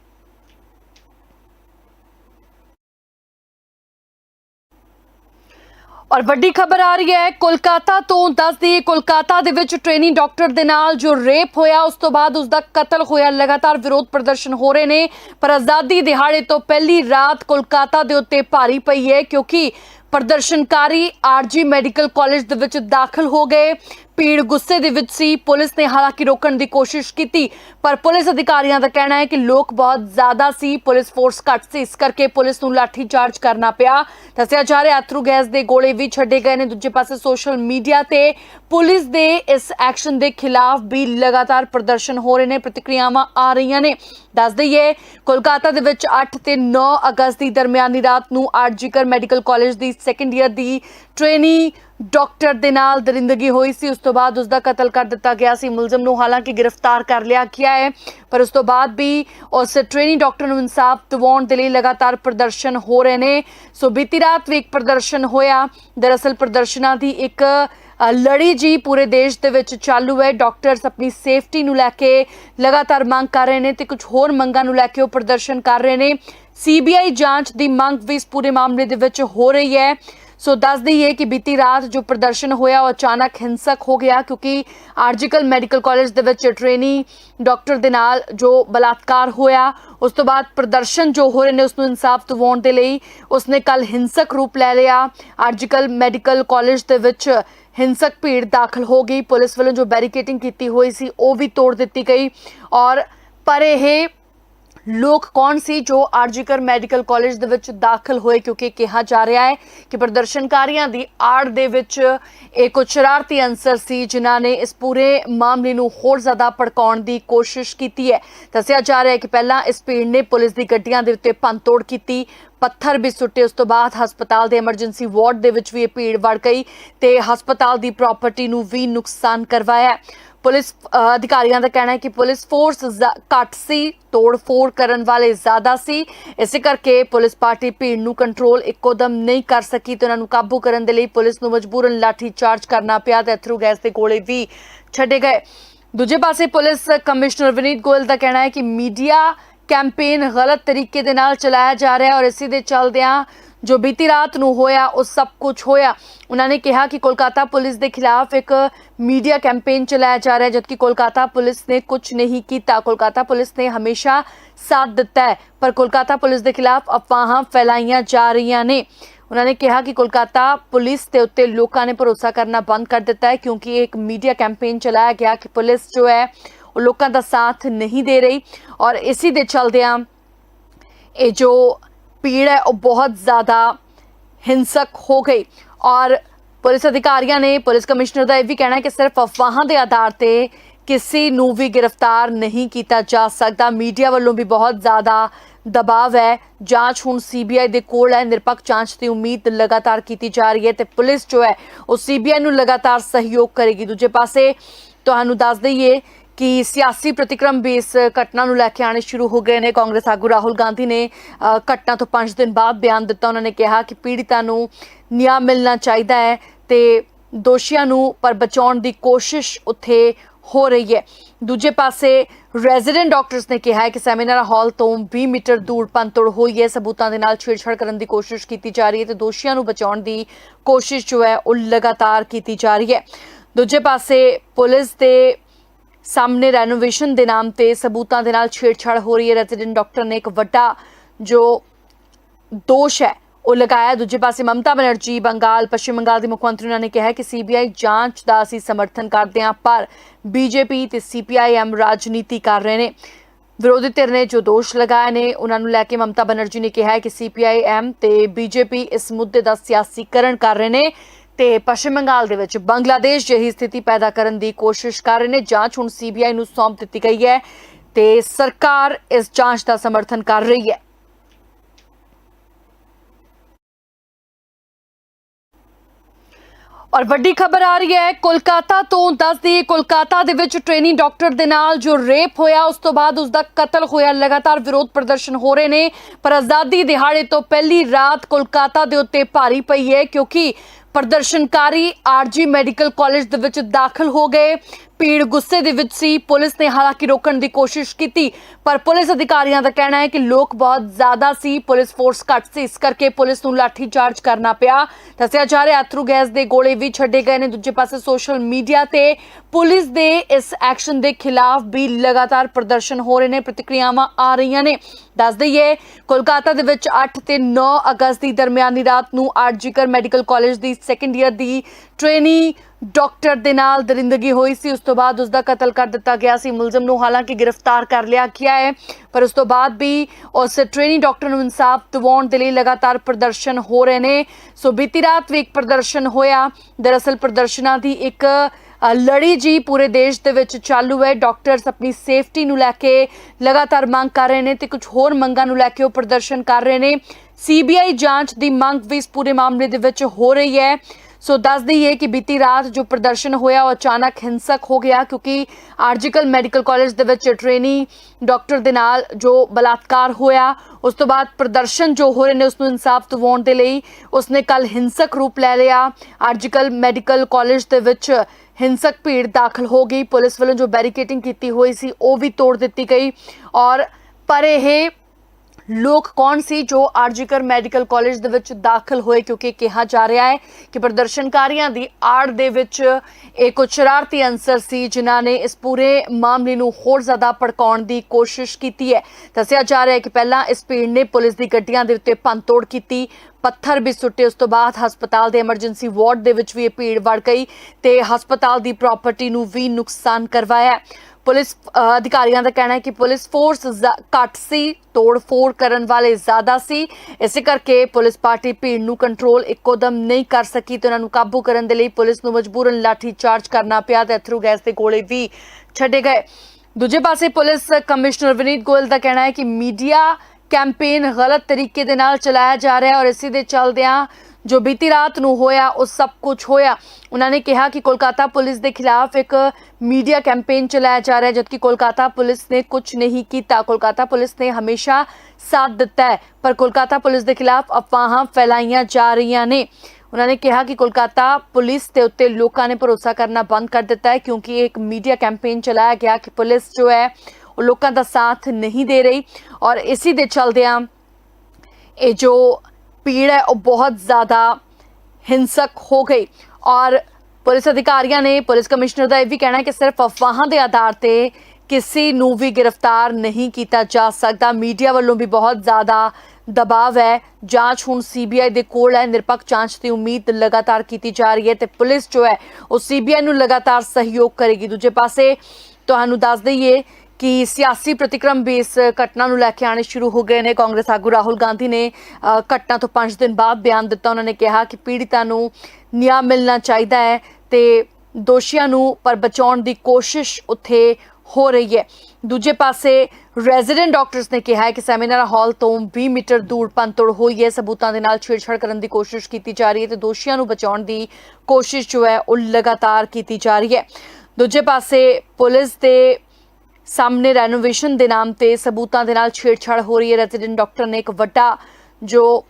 ਔਰ ਵੱਡੀ ਖਬਰ ਆ ਰਹੀ ਹੈ, ਕੋਲਕਾਤਾ ਤੋਂ ਦੱਸਦੀ ਕੋਲਕਾਤਾ ਦੇ ਵਿੱਚ ਟ੍ਰੇਨਿੰਗ ਡਾਕਟਰ ਦੇ ਨਾਲ ਜੋ ਰੇਪ ਹੋਇਆ, ਉਸ ਤੋਂ ਬਾਅਦ ਉਸ ਦਾ ਕਤਲ ਹੋਇਆ। ਲਗਾਤਾਰ ਵਿਰੋਧ ਪ੍ਰਦਰਸ਼ਨ ਹੋ ਰਹੇ ਨੇ, ਪਰ ਆਜ਼ਾਦੀ ਦਿਹਾੜੇ ਤੋਂ ਪਹਿਲੀ ਰਾਤ ਕੋਲਕਾਤਾ ਦੇ ਉੱਤੇ ਭਾਰੀ ਪਈ ਹੈ, ਕਿਉਂਕਿ ਪ੍ਰਦਰਸ਼ਨਕਾਰੀ ਆਰਜੀ ਮੈਡੀਕਲ ਕਾਲਜ ਦੇ ਵਿੱਚ ਦਾਖਲ ਹੋ ਗਏ। ਭੀੜ ਗੁੱਸੇ ਦੇ ਵਿੱਚ ਸੀ। ਪੁਲਿਸ ਨੇ ਹਾਲਾਂਕਿ ਰੋਕਣ ਦੀ ਕੋਸ਼ਿਸ਼ ਕੀਤੀ, ਪਰ ਪੁਲਿਸ ਅਧਿਕਾਰੀਆਂ ਦਾ ਕਹਿਣਾ ਹੈ ਕਿ ਲੋਕ ਬਹੁਤ ਜ਼ਿਆਦਾ ਸੀ। ਪੁਲਿਸ ਫੋਰਸ ਘੱਟ ਸੀ। ਇਸ ਕਰਕੇ ਪੁਲਿਸ ਨੂੰ ਲਾਠੀ ਚਾਰਜ ਕਰਨਾ ਪਿਆ। ਦੱਸਿਆ ਜਾ ਰਿਹਾ, ਅਥਰੂ ਗੈਸ ਦੇ ਗੋਲੇ ਵੀ ਛੱਡੇ ਗਏ ਨੇ। ਦੂਜੇ ਪਾਸੇ ਸੋਸ਼ਲ ਮੀਡੀਆ ਤੇ ਪੁਲਿਸ ਦੇ ਇਸ ਐਕਸ਼ਨ ਦੇ ਖਿਲਾਫ ਵੀ ਲਗਾਤਾਰ ਪ੍ਰਦਰਸ਼ਨ ਹੋ ਰਹੇ ਨੇ। ਪ੍ਰਤੀਕਿਰਿਆਵਾਂ ਆ ਰਹੀਆਂ ਨੇ। ਦੱਸ ਦਈਏ, ਕੋਲਕਾਤਾ ਦੇ ਵਿੱਚ 8 ਤੇ 9 ਅਗਸਤ ਦੀ ਦਰਮਿਆਨੀ ਰਾਤ ਨੂੰ ਆਰਜੀਕਰ ਮੈਡੀਕਲ ਕਾਲਜ ਦੀ ਸੈਕੰਡ ਈਅਰ ਦੀ ਟ੍ਰੇਨੀ ਡਾਕਟਰ ਦੇ ਨਾਲ ਦਰਿੰਦਗੀ ਹੋਈ ਸੀ, ਉਸ ਤੋਂ ਬਾਅਦ ਉਸ ਦਾ ਕਤਲ ਕਰ ਦਿੱਤਾ ਗਿਆ ਸੀ। ਮੁਲਜ਼ਮ ਨੂੰ ਹਾਲਾਂਕਿ ਗ੍ਰਿਫਤਾਰ ਕਰ ਲਿਆ ਗਿਆ ਹੈ, ਪਰ ਉਸ ਤੋਂ ਬਾਅਦ ਵੀ ਉਸ ਟ੍ਰੇਨੀ ਡਾਕਟਰ ਨੂੰ ਇਨਸਾਫ ਦਿਵਾਉਣ ਦੇ ਲਈ ਲਗਾਤਾਰ ਪ੍ਰਦਰਸ਼ਨ ਹੋ ਰਹੇ ਨੇ। ਸੋ ਬੀਤੀ ਰਾਤ ਵੀ ਇੱਕ ਪ੍ਰਦਰਸ਼ਨ ਹੋਇਆ। ਦਰਅਸਲ ਪ੍ਰਦਰਸ਼ਨਾਂ ਦੀ ਇੱਕ ਲੜੀ ਜੀ ਪੂਰੇ ਦੇਸ਼ ਦੇ ਵਿੱਚ ਚਾਲੂ ਹੈ। ਡਾਕਟਰਸ ਆਪਣੀ ਸੇਫਟੀ ਨੂੰ ਲੈ ਕੇ ਲਗਾਤਾਰ ਮੰਗ ਕਰ ਰਹੇ ਨੇ ਤੇ ਕੁਝ ਹੋਰ ਮੰਗਾਂ ਨੂੰ ਲੈ ਕੇ ਉਹ ਪ੍ਰਦਰਸ਼ਨ ਕਰ ਰਹੇ ਨੇ। ਸੀਬੀਆਈ ਜਾਂਚ ਦੀ ਮੰਗ ਵੀ ਇਸ ਪੂਰੇ ਮਾਮਲੇ ਦੇ ਵਿੱਚ ਹੋ ਰਹੀ ਹੈ। ਸੋ ਦੱਸ ਦਈਏ ਕਿ ਬੀਤੀ ਰਾਤ ਜੋ ਪ੍ਰਦਰਸ਼ਨ ਹੋਇਆ, ਉਹ ਅਚਾਨਕ ਹਿੰਸਕ ਹੋ ਗਿਆ ਕਿਉਂਕਿ ਆਰਜੀਕਲ ਮੈਡੀਕਲ ਕਾਲਜ ਦੇ ਵਿੱਚ ਟ੍ਰੇਨੀ ਡਾਕਟਰ ਦੇ ਨਾਲ ਜੋ ਬਲਾਤਕਾਰ ਹੋਇਆ, ਉਸ ਤੋਂ ਬਾਅਦ ਪ੍ਰਦਰਸ਼ਨ ਜੋ ਹੋ ਰਹੇ ਨੇ ਉਸ ਨੂੰ ਇਨਸਾਫ ਦਿਵਾਉਣ ਦੇ ਲਈ ਉਸਨੇ ਕੱਲ ਹਿੰਸਕ ਰੂਪ ਲੈ ਲਿਆ। ਆਰਜੀਕਲ ਮੈਡੀਕਲ ਕਾਲਜ ਦੇ ਵਿੱਚ ਹਿੰਸਕ ਭੀੜ ਦਾਖਲ ਹੋ ਗਈ। ਪੁਲਿਸ ਵੱਲੋਂ ਜੋ ਬੈਰੀਕੇਟਿੰਗ ਕੀਤੀ ਹੋਈ ਸੀ, ਉਹ ਵੀ ਤੋੜ ਦਿੱਤੀ ਗਈ ਔਰ ਪਰ ਇਹ ਲੋਕ ਕੌਣ ਸੀ ਜੋ ਆਰਜੀਕਰ ਮੈਡੀਕਲ ਕਾਲਜ ਦੇ ਵਿੱਚ ਦਾਖਲ ਹੋਏ? ਕਿਉਂਕਿ ਕਿਹਾ ਜਾ ਰਿਹਾ ਹੈ ਕਿ ਪ੍ਰਦਰਸ਼ਨਕਾਰੀਆਂ ਦੀ ਆੜ ਦੇ ਵਿੱਚ ਇਹ ਕੁਝ ਸ਼ਰਾਰਤੀ ਅੰਸਰ ਸੀ, ਜਿਨ੍ਹਾਂ ਨੇ ਇਸ ਪੂਰੇ ਮਾਮਲੇ ਨੂੰ ਹੋਰ ਜ਼ਿਆਦਾ ਭੜਕਾਉਣ ਦੀ ਕੋਸ਼ਿਸ਼ ਕੀਤੀ ਹੈ। ਦੱਸਿਆ ਜਾ ਰਿਹਾ ਹੈ ਕਿ ਪਹਿਲਾਂ ਇਸ ਭੀੜ ਨੇ ਪੁਲਿਸ ਦੀ ਗੱਡੀਆਂ ਦੇ ਉੱਤੇ ਭੰਨਤੋੜ ਕੀਤੀ, ਪੱਥਰ ਵੀ ਸੁੱਟੇ, ਉਸ ਤੋਂ ਬਾਅਦ ਹਸਪਤਾਲ ਦੇ ਐਮਰਜੈਂਸੀ ਵਾਰਡ ਦੇ ਵਿੱਚ ਵੀ ਇਹ ਭੀੜ ਵੜ ਗਈ ਤੇ ਹਸਪਤਾਲ ਦੀ ਪ੍ਰਾਪਰਟੀ ਨੂੰ ਵੀ ਨੁਕਸਾਨ ਕਰਵਾਇਆ। ਪੁਲਿਸ ਅਧਿਕਾਰੀਆਂ ਦਾ ਕਹਿਣਾ ਹੈ ਕਿ ਪੁਲਿਸ ਫੋਰਸ ਘੱਟ ਸੀ ਤੋੜ-ਫੋੜ ਕਰਨ ਵਾਲੇ ਜ਼ਿਆਦਾ ਸੀ। ਇਸੇ ਕਰਕੇ ਪੁਲਿਸ ਪਾਰਟੀ ਭੀੜ ਨੂੰ ਕੰਟਰੋਲ ਇੱਕੋਦਮ ਨਹੀਂ ਕਰ ਸਕੀ ਤੇ ਉਹਨਾਂ ਨੂੰ ਕਾਬੂ ਕਰਨ ਦੇ ਲਈ ਪੁਲਿਸ ਨੂੰ ਮਜਬੂਰਨ ਲਾਠੀ ਚਾਰਜ ਕਰਨਾ ਪਿਆ ਤੇ ਅਥਰੂ ਗੈਸ ਦੇ ਗੋਲੇ ਵੀ ਛੱਡੇ ਗਏ। ਦੂਜੇ ਪਾਸੇ ਪੁਲਿਸ ਕਮਿਸ਼ਨਰ ਵਿਨੀਤ ਗੋਇਲ ਦਾ ਕਹਿਣਾ ਹੈ ਕਿ ਮੀਡੀਆ ਕੈਂਪੇਨ ਗਲਤ ਤਰੀਕੇ ਦੇ ਨਾਲ ਚਲਾਇਆ ਜਾ ਰਿਹਾ ਹੈ ਔਰ ਇਸੇ ਦੇ ਚੱਲਦਿਆਂ ਜੋ ਬੀਤੀ ਰਾਤ ਨੂੰ ਹੋਇਆ ਉਹ ਸਭ ਕੁਝ ਹੋਇਆ ਉਹਨਾਂ ਨੇ ਕਿਹਾ ਕਿ ਕੋਲਕਾਤਾ ਪੁਲਿਸ ਦੇ ਖਿਲਾਫ ਇੱਕ ਮੀਡੀਆ ਕੈਂਪੇਨ ਚਲਾਇਆ ਜਾ ਰਿਹਾ ਹੈ ਜਦਕਿ ਕੋਲਕਾਤਾ ਪੁਲਿਸ ਨੇ ਕੁਝ ਨਹੀਂ ਕੀਤਾ ਕੋਲਕਾਤਾ ਪੁਲਿਸ ਨੇ ਹਮੇਸ਼ਾ ਸਾਥ ਦਿੱਤਾ ਹੈ ਪਰ ਕੋਲਕਾਤਾ ਪੁਲਿਸ ਦੇ ਖਿਲਾਫ ਅਫਵਾਹਾਂ ਫੈਲਾਈਆਂ ਜਾ ਰਹੀਆਂ ਨੇ ਉਹਨਾਂ ਨੇ ਕਿਹਾ ਕਿ ਕੋਲਕਾਤਾ ਪੁਲਿਸ ਦੇ ਉੱਤੇ ਲੋਕਾਂ ਨੇ ਭਰੋਸਾ ਕਰਨਾ ਬੰਦ ਕਰ ਦਿੱਤਾ ਹੈ ਕਿਉਂਕਿ ਇਹ ਇੱਕ ਮੀਡੀਆ ਕੈਂਪੇਨ ਚਲਾਇਆ ਗਿਆ ਕਿ ਪੁਲਿਸ ਜੋ ਹੈ ਉਹ ਲੋਕਾਂ ਦਾ ਸਾਥ ਨਹੀਂ ਦੇ ਰਹੀ ਔਰ ਇਸੇ ਦੇ ਚਲਦਿਆਂ ਇਹ ਜੋ ਭੀੜ ਹੈ, ਉਹ ਬਹੁਤ ਜ਼ਿਆਦਾ ਹਿੰਸਕ ਹੋ ਗਈ। ਔਰ ਪੁਲਿਸ ਅਧਿਕਾਰੀਆਂ ਨੇ, ਪੁਲਿਸ ਕਮਿਸ਼ਨਰ ਦਾ ਇਹ ਵੀ ਕਹਿਣਾ ਹੈ ਕਿ ਸਿਰਫ ਅਫਵਾਹਾਂ ਦੇ ਆਧਾਰ ਤੇ ਕਿਸੇ ਨੂੰ ਵੀ ਗ੍ਰਿਫਤਾਰ ਨਹੀਂ ਕੀਤਾ ਜਾ ਸਕਦਾ। ਮੀਡੀਆ ਵੱਲੋਂ ਵੀ ਬਹੁਤ ਜ਼ਿਆਦਾ ਦਬਾਅ ਹੈ। ਜਾਂਚ ਹੁਣ ਸੀਬੀਆਈ ਦੇ ਕੋਲ ਹੈ। ਨਿਰਪੱਖ ਜਾਂਚ ਦੀ ਉਮੀਦ ਲਗਾਤਾਰ ਕੀਤੀ ਜਾ ਰਹੀ ਹੈ ਤੇ ਪੁਲਿਸ ਜੋ ਹੈ, ਉਹ ਸੀਬੀਆਈ ਨੂੰ ਲਗਾਤਾਰ ਸਹਿਯੋਗ ਕਰੇਗੀ। ਦੂਜੇ ਪਾਸੇ ਤੁਹਾਨੂੰ ਦੱਸ ਦਈਏ ਕਿ ਸਿਆਸੀ ਪ੍ਰਤੀਕਰਮ ਵੀ ਇਸ ਘਟਨਾ ਨੂੰ ਲੈ ਕੇ ਆਣੇ ਸ਼ੁਰੂ ਹੋ ਗਏ ਨੇ। ਕਾਂਗਰਸ ਆਗੂ ਰਾਹੁਲ ਗਾਂਧੀ ਨੇ ਘਟਨਾ ਤੋਂ 5 ਦਿਨ ਬਾਅਦ ਬਿਆਨ ਦਿੱਤਾ। ਉਹਨਾਂ ਨੇ ਕਿਹਾ ਕਿ ਪੀੜਿਤਾਂ ਨੂੰ ਨਿਆਂ ਮਿਲਣਾ ਚਾਹੀਦਾ ਹੈ ਤੇ ਦੋਸ਼ੀਆਂ ਨੂੰ ਪਰ ਬਚਾਉਣ ਦੀ ਕੋਸ਼ਿਸ਼ ਉੱਥੇ ਹੋ ਰਹੀ ਹੈ। ਦੂਜੇ ਪਾਸੇ ਰੈਜ਼ੀਡੈਂਟ ਡਾਕਟਰਸ ਨੇ ਕਿਹਾ ਹੈ ਕਿ ਸੈਮੀਨਾਰ ਹਾਲ ਤੋਂ 20 ਮੀਟਰ ਦੂਰ ਪੰਤੋੜ ਹੋਈ ਹੈ। ਸਬੂਤਾਂ ਦੇ ਨਾਲ ਛੇੜਛਾੜ ਕਰਨ ਦੀ ਕੋਸ਼ਿਸ਼ ਕੀਤੀ ਜਾ ਰਹੀ ਹੈ ਤੇ ਦੋਸ਼ੀਆਂ ਨੂੰ ਬਚਾਉਣ ਦੀ ਕੋਸ਼ਿਸ਼ ਜੋ ਹੈ, ਉਹ ਲਗਾਤਾਰ ਕੀਤੀ ਜਾ ਰਹੀ ਹੈ। ਦੂਜੇ ਪਾਸੇ ਪੁਲਿਸ ਦੇ ਸਾਹਮਣੇ ਰੈਨੋਵੇਸ਼ਨ ਦੇ ਨਾਮ ਤੇ ਸਬੂਤਾਂ ਦੇ ਨਾਲ ਛੇੜਛਾੜ ਹੋ ਰਹੀ ਹੈ। ਰੈਜ਼ੀਡੈਂਟ ਡਾਕਟਰ ਨੇ ਇੱਕ ਵੱਡਾ ਜੋ ਦੋਸ਼ ਹੈ, ਉਹ ਲਗਾਇਆ। ਦੂਜੇ ਪਾਸੇ ਮਮਤਾ ਬਨਰਜੀ, ਬੰਗਾਲ, ਪੱਛਮ ਬੰਗਾਲ ਦੇ ਮੁੱਖ ਮੰਤਰੀ ਉਹਨਾਂ ਨੇ ਕਿਹਾ ਹੈ ਕਿ ਸੀਬੀਆਈ ਜਾਂਚ ਦਾ ਅਸੀਂ ਸਮਰਥਨ ਕਰਦੇ ਹਾਂ, ਪਰ ਬੀਜੇਪੀ ਤੇ ਸੀਪੀਆਈਐਮ ਰਾਜਨੀਤੀ ਕਰ ਰਹੇ ਨੇ। ਵਿਰੋਧੀ ਧਿਰ ਨੇ ਜੋ ਦੋਸ਼ ਲਗਾਏ ਨੇ, ਉਹਨਾਂ ਨੂੰ ਲੈ ਕੇ ਮਮਤਾ ਬਨਰਜੀ ਨੇ ਕਿਹਾ ਹੈ ਕਿ ਸੀਪੀਆਈਐਮ ਤੇ ਬੀਜੇਪੀ ਇਸ ਮੁੱਦੇ ਦਾ ਸਿਆਸੀਕਰਨ ਕਰ ਰਹੇ ਨੇ। ਤੇ ਪੱਛਮ ਬੰਗਾਲ ਦੇ ਵਿੱਚ ਬੰਗਲਾਦੇਸ਼ ਜਿਹੀ ਸਥਿਤੀ ਪੈਦਾ ਕਰਨ ਦੀ ਕੋਸ਼ਿਸ਼ ਕਰ ਰਹੇ ਨੇ। ਜਾਂਚ ਹੁਣ ਸੀਬੀਆਈ ਨੂੰ ਸੌਂਪ ਦਿੱਤੀ ਗਈ ਹੈ ਤੇ ਸਰਕਾਰ ਇਸ ਜਾਂਚ ਦਾ ਸਮਰਥਨ ਕਰ ਰਹੀ ਹੈ। ਔਰ ਵੱਡੀ ਖਬਰ ਆ ਰਹੀ ਹੈ, ਕੋਲਕਾਤਾ ਤੋਂ ਦੱਸਦੀ ਕੋਲਕਾਤਾ ਦੇ ਵਿੱਚ ਟ੍ਰੇਨੀ ਡਾਕਟਰ ਦੇ ਨਾਲ ਜੋ ਰੇਪ ਹੋਇਆ, ਉਸ ਤੋਂ ਬਾਅਦ ਉਸ ਦਾ ਕਤਲ ਹੋਇਆ। ਲਗਾਤਾਰ ਵਿਰੋਧ ਪ੍ਰਦਰਸ਼ਨ ਹੋ ਰਹੇ ਨੇ, ਪਰ ਆਜ਼ਾਦੀ ਦਿਹਾੜੇ ਤੋਂ ਪਹਿਲੀ ਰਾਤ ਕੋਲਕਾਤਾ ਦੇ ਉੱਤੇ ਭਾਰੀ ਪਈ ਹੈ, ਕਿਉਂਕਿ ਪ੍ਰਦਰਸ਼ਨਕਾਰੀ ਆਰਜੀ ਮੈਡੀਕਲ ਕਾਲਜ ਦੇ ਵਿੱਚ ਦਾਖਲ ਹੋ ਗਏ। ਭੀੜ ਗੁੱਸੇ ਦੇ ਵਿੱਚ ਸੀ। ਪੁਲਿਸ ਨੇ ਹਾਲਾਂਕਿ ਰੋਕਣ ਦੀ ਕੋਸ਼ਿਸ਼ ਕੀਤੀ, ਪਰ ਪੁਲਿਸ ਅਧਿਕਾਰੀਆਂ ਦਾ ਕਹਿਣਾ ਹੈ ਕਿ ਲੋਕ ਬਹੁਤ ਜ਼ਿਆਦਾ ਸੀ। ਪੁਲਿਸ ਫੋਰਸ ਘੱਟ ਸੀ। ਇਸ ਕਰਕੇ ਪੁਲਿਸ ਨੂੰ ਲਾਠੀ ਚਾਰਜ ਕਰਨਾ ਪਿਆ। ਦੱਸਿਆ ਜਾ ਰਿਹਾ, ਅਥਰੂ ਗੈਸ ਦੇ ਗੋਲੇ ਵੀ ਛੱਡੇ ਗਏ ਨੇ। ਦੂਜੇ ਪਾਸੇ ਸੋਸ਼ਲ ਮੀਡੀਆ ਤੇ ਪੁਲਿਸ ਦੇ ਇਸ ਐਕਸ਼ਨ ਦੇ ਖਿਲਾਫ ਵੀ ਲਗਾਤਾਰ ਪ੍ਰਦਰਸ਼ਨ ਹੋ ਰਹੇ ਨੇ। ਪ੍ਰਤੀਕਿਰਿਆਵਾਂ ਆ ਰਹੀਆਂ ਨੇ। ਦੱਸ ਦਈਏ, ਕੋਲਕਾਤਾ ਦੇ ਵਿੱਚ 8 ਤੇ 9 ਅਗਸਤ ਦੀ ਦਰਮਿਆਨੀ ਰਾਤ ਨੂੰ ਆਰਜੀਕਰ ਮੈਡੀਕਲ ਕਾਲਜ ਦੀ ਸੈਕੰਡ ਈਅਰ ਦੀ ਟ੍ਰੇਨੀ ਡਾਕਟਰ ਦੇ ਨਾਲ ਦਰਿੰਦਗੀ ਹੋਈ ਸੀ, ਉਸ ਤੋਂ ਬਾਅਦ ਉਸ ਦਾ ਕਤਲ ਕਰ ਦਿੱਤਾ ਗਿਆ ਸੀ। ਮੁਲਜ਼ਮ ਨੂੰ ਹਾਲਾਂਕਿ ਗ੍ਰਿਫਤਾਰ ਕਰ ਲਿਆ ਗਿਆ ਹੈ, ਪਰ ਉਸ ਤੋਂ ਬਾਅਦ ਵੀ ਉਸ ਟ੍ਰੇਨੀ ਡਾਕਟਰ ਨੂੰ ਇਨਸਾਫ ਦਿਵਾਉਣ ਦੇ ਲਈ ਲਗਾਤਾਰ ਪ੍ਰਦਰਸ਼ਨ ਹੋ ਰਹੇ ਨੇ। ਸੋ ਬੀਤੀ ਰਾਤ ਵੀ ਇੱਕ ਪ੍ਰਦਰਸ਼ਨ ਹੋਇਆ। ਦਰਅਸਲ ਪ੍ਰਦਰਸ਼ਨਾਂ ਦੀ ਇੱਕ ਲੜੀ ਜੀ ਪੂਰੇ ਦੇਸ਼ ਦੇ ਵਿੱਚ ਚਾਲੂ ਹੈ। ਡਾਕਟਰਸ ਆਪਣੀ ਸੇਫਟੀ ਨੂੰ ਲੈ ਕੇ ਲਗਾਤਾਰ ਮੰਗ ਕਰ ਰਹੇ ਨੇ ਤੇ ਕੁਝ ਹੋਰ ਮੰਗਾਂ ਨੂੰ ਲੈ ਕੇ ਉਹ ਪ੍ਰਦਰਸ਼ਨ ਕਰ ਰਹੇ ਨੇ। ਸੀਬੀਆਈ ਜਾਂਚ ਦੀ ਮੰਗ ਵੀ ਇਸ ਪੂਰੇ ਮਾਮਲੇ ਦੇ ਵਿੱਚ ਹੋ ਰਹੀ ਹੈ। ਸੋ ਦੱਸ ਦਈਏ ਕਿ ਬੀਤੀ ਰਾਤ ਜੋ ਪ੍ਰਦਰਸ਼ਨ ਹੋਇਆ ਉਹ ਅਚਾਨਕ ਹਿੰਸਕ ਹੋ ਗਿਆ ਕਿਉਂਕਿ ਆਰਜੀਕਲ ਮੈਡੀਕਲ ਕਾਲਜ ਦੇ ਵਿੱਚ ਟ੍ਰੇਨੀ ਡਾਕਟਰ ਦੇ ਨਾਲ ਜੋ ਬਲਾਤਕਾਰ ਹੋਇਆ, ਉਸ ਤੋਂ ਬਾਅਦ ਪ੍ਰਦਰਸ਼ਨ ਜੋ ਹੋ ਰਹੇ ਨੇ ਉਸ ਨੂੰ ਇਨਸਾਫ ਦਿਵਾਉਣ ਦੇ ਲਈ ਉਸਨੇ ਕੱਲ ਹਿੰਸਕ ਰੂਪ ਲੈ ਲਿਆ। ਆਰਜੀਕਲ ਮੈਡੀਕਲ ਕਾਲਜ ਦੇ ਵਿੱਚ ਹਿੰਸਕ ਭੀੜ ਦਾਖਲ ਹੋ ਗਈ। ਪੁਲਿਸ ਵੱਲੋਂ ਜੋ ਬੈਰੀਕੇਟਿੰਗ ਕੀਤੀ ਹੋਈ ਸੀ, ਉਹ ਵੀ ਤੋੜ ਦਿੱਤੀ ਗਈ ਔਰ ਪਰ ਇਹ ਲੋਕ ਕੌਣ ਸੀ ਜੋ ਆਰਜੀਕਰ ਮੈਡੀਕਲ ਕਾਲਜ ਦੇ ਵਿੱਚ ਦਾਖਲ ਹੋਏ? ਕਿਉਂਕਿ ਕਿਹਾ ਜਾ ਰਿਹਾ ਹੈ ਕਿ ਪ੍ਰਦਰਸ਼ਨਕਾਰੀਆਂ ਦੀ ਆੜ ਦੇ ਵਿੱਚ ਇਹ ਕੁਝ ਸ਼ਰਾਰਤੀ ਅੰਸਰ ਸੀ, ਜਿਨ੍ਹਾਂ ਨੇ ਇਸ ਪੂਰੇ ਮਾਮਲੇ ਨੂੰ ਹੋਰ ਜ਼ਿਆਦਾ ਭੜਕਾਉਣ ਦੀ ਕੋਸ਼ਿਸ਼ ਕੀਤੀ ਹੈ। ਦੱਸਿਆ ਜਾ ਰਿਹਾ ਹੈ ਕਿ ਪਹਿਲਾਂ ਇਸ ਭੀੜ ਨੇ ਪੁਲਿਸ ਦੀ ਗੱਡੀਆਂ ਦੇ ਉੱਤੇ ਭੰਨਤੋੜ ਕੀਤੀ, ਪੱਥਰ ਵੀ ਸੁੱਟੇ, ਉਸ ਤੋਂ ਬਾਅਦ ਹਸਪਤਾਲ ਦੇ ਐਮਰਜੈਂਸੀ ਵਾਰਡ ਦੇ ਵਿੱਚ ਵੀ ਇਹ ਭੀੜ ਵੜ ਗਈ ਤੇ ਹਸਪਤਾਲ ਦੀ ਪ੍ਰਾਪਰਟੀ ਨੂੰ ਵੀ ਨੁਕਸਾਨ ਕਰਵਾਇਆ। ਪੁਲਿਸ ਅਧਿਕਾਰੀਆਂ ਦਾ ਕਹਿਣਾ ਹੈ ਕਿ ਪੁਲਿਸ ਫੋਰਸ ਜ਼- ਘੱਟ ਸੀ ਤੋੜ-ਫੋੜ ਕਰਨ ਵਾਲੇ ਜ਼ਿਆਦਾ ਸੀ। ਇਸੇ ਕਰਕੇ ਪੁਲਿਸ ਪਾਰਟੀ ਭੀੜ ਨੂੰ ਕੰਟਰੋਲ ਇੱਕੋਦਮ ਨਹੀਂ ਕਰ ਸਕੀ ਤੇ ਉਹਨਾਂ ਨੂੰ ਕਾਬੂ ਕਰਨ ਦੇ ਲਈ ਪੁਲਿਸ ਨੂੰ ਮਜਬੂਰਨ ਲਾਠੀ ਚਾਰਜ ਕਰਨਾ ਪਿਆ ਤੇ ਅਥਰੂ ਗੈਸ ਦੇ ਗੋਲੇ ਵੀ ਛੱਡੇ ਗਏ। ਦੂਜੇ ਪਾਸੇ ਪੁਲਿਸ ਕਮਿਸ਼ਨਰ ਵਿਨੀਤ ਗੋਇਲ ਦਾ ਕਹਿਣਾ ਹੈ ਕਿ ਮੀਡੀਆ ਕੈਂਪੇਨ ਗਲਤ ਤਰੀਕੇ ਦੇ ਨਾਲ ਚਲਾਇਆ ਜਾ ਰਿਹਾ ਹੈ ਔਰ ਇਸੇ ਦੇ ਚੱਲਦਿਆਂ ਜੋ ਬੀਤੀ ਰਾਤ ਨੂੰ ਹੋਇਆ ਉਹ ਸਭ ਕੁਝ ਹੋਇਆ ਉਹਨਾਂ ਨੇ ਕਿਹਾ ਕਿ ਕੋਲਕਾਤਾ ਪੁਲਿਸ ਦੇ ਖਿਲਾਫ ਇੱਕ ਮੀਡੀਆ ਕੈਂਪੇਨ ਚਲਾਇਆ ਜਾ ਰਿਹਾ ਹੈ ਜਦਕਿ ਕੋਲਕਾਤਾ ਪੁਲਿਸ ਨੇ ਕੁਝ ਨਹੀਂ ਕੀਤਾ ਕੋਲਕਾਤਾ ਪੁਲਿਸ ਨੇ ਹਮੇਸ਼ਾ ਸਾਥ ਦਿੱਤਾ ਹੈ ਪਰ ਕੋਲਕਾਤਾ ਪੁਲਿਸ ਦੇ ਖਿਲਾਫ ਅਫਵਾਹਾਂ ਫੈਲਾਈਆਂ ਜਾ ਰਹੀਆਂ ਨੇ ਉਹਨਾਂ ਨੇ ਕਿਹਾ ਕਿ ਕੋਲਕਾਤਾ ਪੁਲਿਸ ਦੇ ਉੱਤੇ ਲੋਕਾਂ ਨੇ ਭਰੋਸਾ ਕਰਨਾ ਬੰਦ ਕਰ ਦਿੱਤਾ ਹੈ ਕਿਉਂਕਿ ਇਹ ਇੱਕ ਮੀਡੀਆ ਕੈਂਪੇਨ ਚਲਾਇਆ ਗਿਆ ਕਿ ਪੁਲਿਸ ਜੋ ਹੈ ਉਹ ਲੋਕਾਂ ਦਾ ਸਾਥ ਨਹੀਂ ਦੇ ਰਹੀ ਔਰ ਇਸੇ ਦੇ ਚੱਲਦਿਆਂ ਇਹ ਜੋ ਭੀੜ ਹੈ, ਉਹ ਬਹੁਤ ਜ਼ਿਆਦਾ ਹਿੰਸਕ ਹੋ ਗਈ। ਔਰ ਪੁਲਿਸ ਅਧਿਕਾਰੀਆਂ ਨੇ, ਪੁਲਿਸ ਕਮਿਸ਼ਨਰ ਦਾ ਇਹ ਵੀ ਕਹਿਣਾ ਹੈ ਕਿ ਸਿਰਫ ਅਫਵਾਹਾਂ ਦੇ ਆਧਾਰ ਤੇ ਕਿਸੇ ਨੂੰ ਵੀ ਗ੍ਰਿਫਤਾਰ ਨਹੀਂ ਕੀਤਾ ਜਾ ਸਕਦਾ। ਮੀਡੀਆ ਵੱਲੋਂ ਵੀ ਬਹੁਤ ਜ਼ਿਆਦਾ ਦਬਾਅ ਹੈ। ਜਾਂਚ ਹੁਣ ਸੀਬੀਆਈ ਦੇ ਕੋਲ ਹੈ। ਨਿਰਪੱਖ ਜਾਂਚ ਦੀ ਉਮੀਦ ਲਗਾਤਾਰ ਕੀਤੀ ਜਾ ਰਹੀ ਹੈ ਤੇ ਪੁਲਿਸ ਜੋ ਹੈ, ਉਹ ਸੀਬੀਆਈ ਨੂੰ ਲਗਾਤਾਰ ਸਹਿਯੋਗ ਕਰੇਗੀ। ਦੂਜੇ ਪਾਸੇ, ਤੁਹਾਨੂੰ ਦੱਸ ਦਈਏ ਕਿ ਸਿਆਸੀ ਪ੍ਰਤੀਕਰਮ ਵੀ ਇਸ ਘਟਨਾ ਨੂੰ ਲੈ ਕੇ ਆਣੇ ਸ਼ੁਰੂ ਹੋ ਗਏ ਨੇ। ਕਾਂਗਰਸ ਆਗੂ ਰਾਹੁਲ ਗਾਂਧੀ ਨੇ ਘਟਨਾ ਤੋਂ 5 ਦਿਨ ਬਾਅਦ ਬਿਆਨ ਦਿੱਤਾ। ਉਹਨਾਂ ਨੇ ਕਿਹਾ ਕਿ ਪੀੜਿਤਾਂ ਨੂੰ ਨਿਆਂ ਮਿਲਣਾ ਚਾਹੀਦਾ ਹੈ ਤੇ ਦੋਸ਼ੀਆਂ ਨੂੰ ਪਰ ਬਚਾਉਣ ਦੀ ਕੋਸ਼ਿਸ਼ ਉੱਥੇ ਹੋ ਰਹੀ ਹੈ। ਦੂਜੇ ਪਾਸੇ ਰੈਜ਼ੀਡੈਂਟ ਡਾਕਟਰਸ ਨੇ ਕਿਹਾ ਹੈ ਕਿ ਸੈਮੀਨਾਰ ਹਾਲ ਤੋਂ 20 ਮੀਟਰ ਦੂਰ ਪੰਤੋੜ ਹੋਈ ਹੈ। ਸਬੂਤਾਂ ਦੇ ਨਾਲ ਛੇੜਛਾੜ ਕਰਨ ਦੀ ਕੋਸ਼ਿਸ਼ ਕੀਤੀ ਜਾ ਰਹੀ ਹੈ ਤੇ ਦੋਸ਼ੀਆਂ ਨੂੰ ਬਚਾਉਣ ਦੀ ਕੋਸ਼ਿਸ਼ ਜੋ ਹੈ ਉਹ ਲਗਾਤਾਰ ਕੀਤੀ ਜਾ ਰਹੀ ਹੈ। ਦੂਜੇ ਪਾਸੇ ਪੁਲਿਸ ਦੇ ਸਾਹਮਣੇ ਰੈਨੋਵੇਸ਼ਨ ਦੇ ਨਾਮ ਤੇ ਸਬੂਤਾਂ ਦੇ ਨਾਲ ਛੇੜਛਾੜ ਹੋ ਰਹੀ ਹੈ। ਰੈਜ਼ੀਡੈਂਟ ਡਾਕਟਰ ਨੇ ਇੱਕ ਵੱਡਾ ਜੋ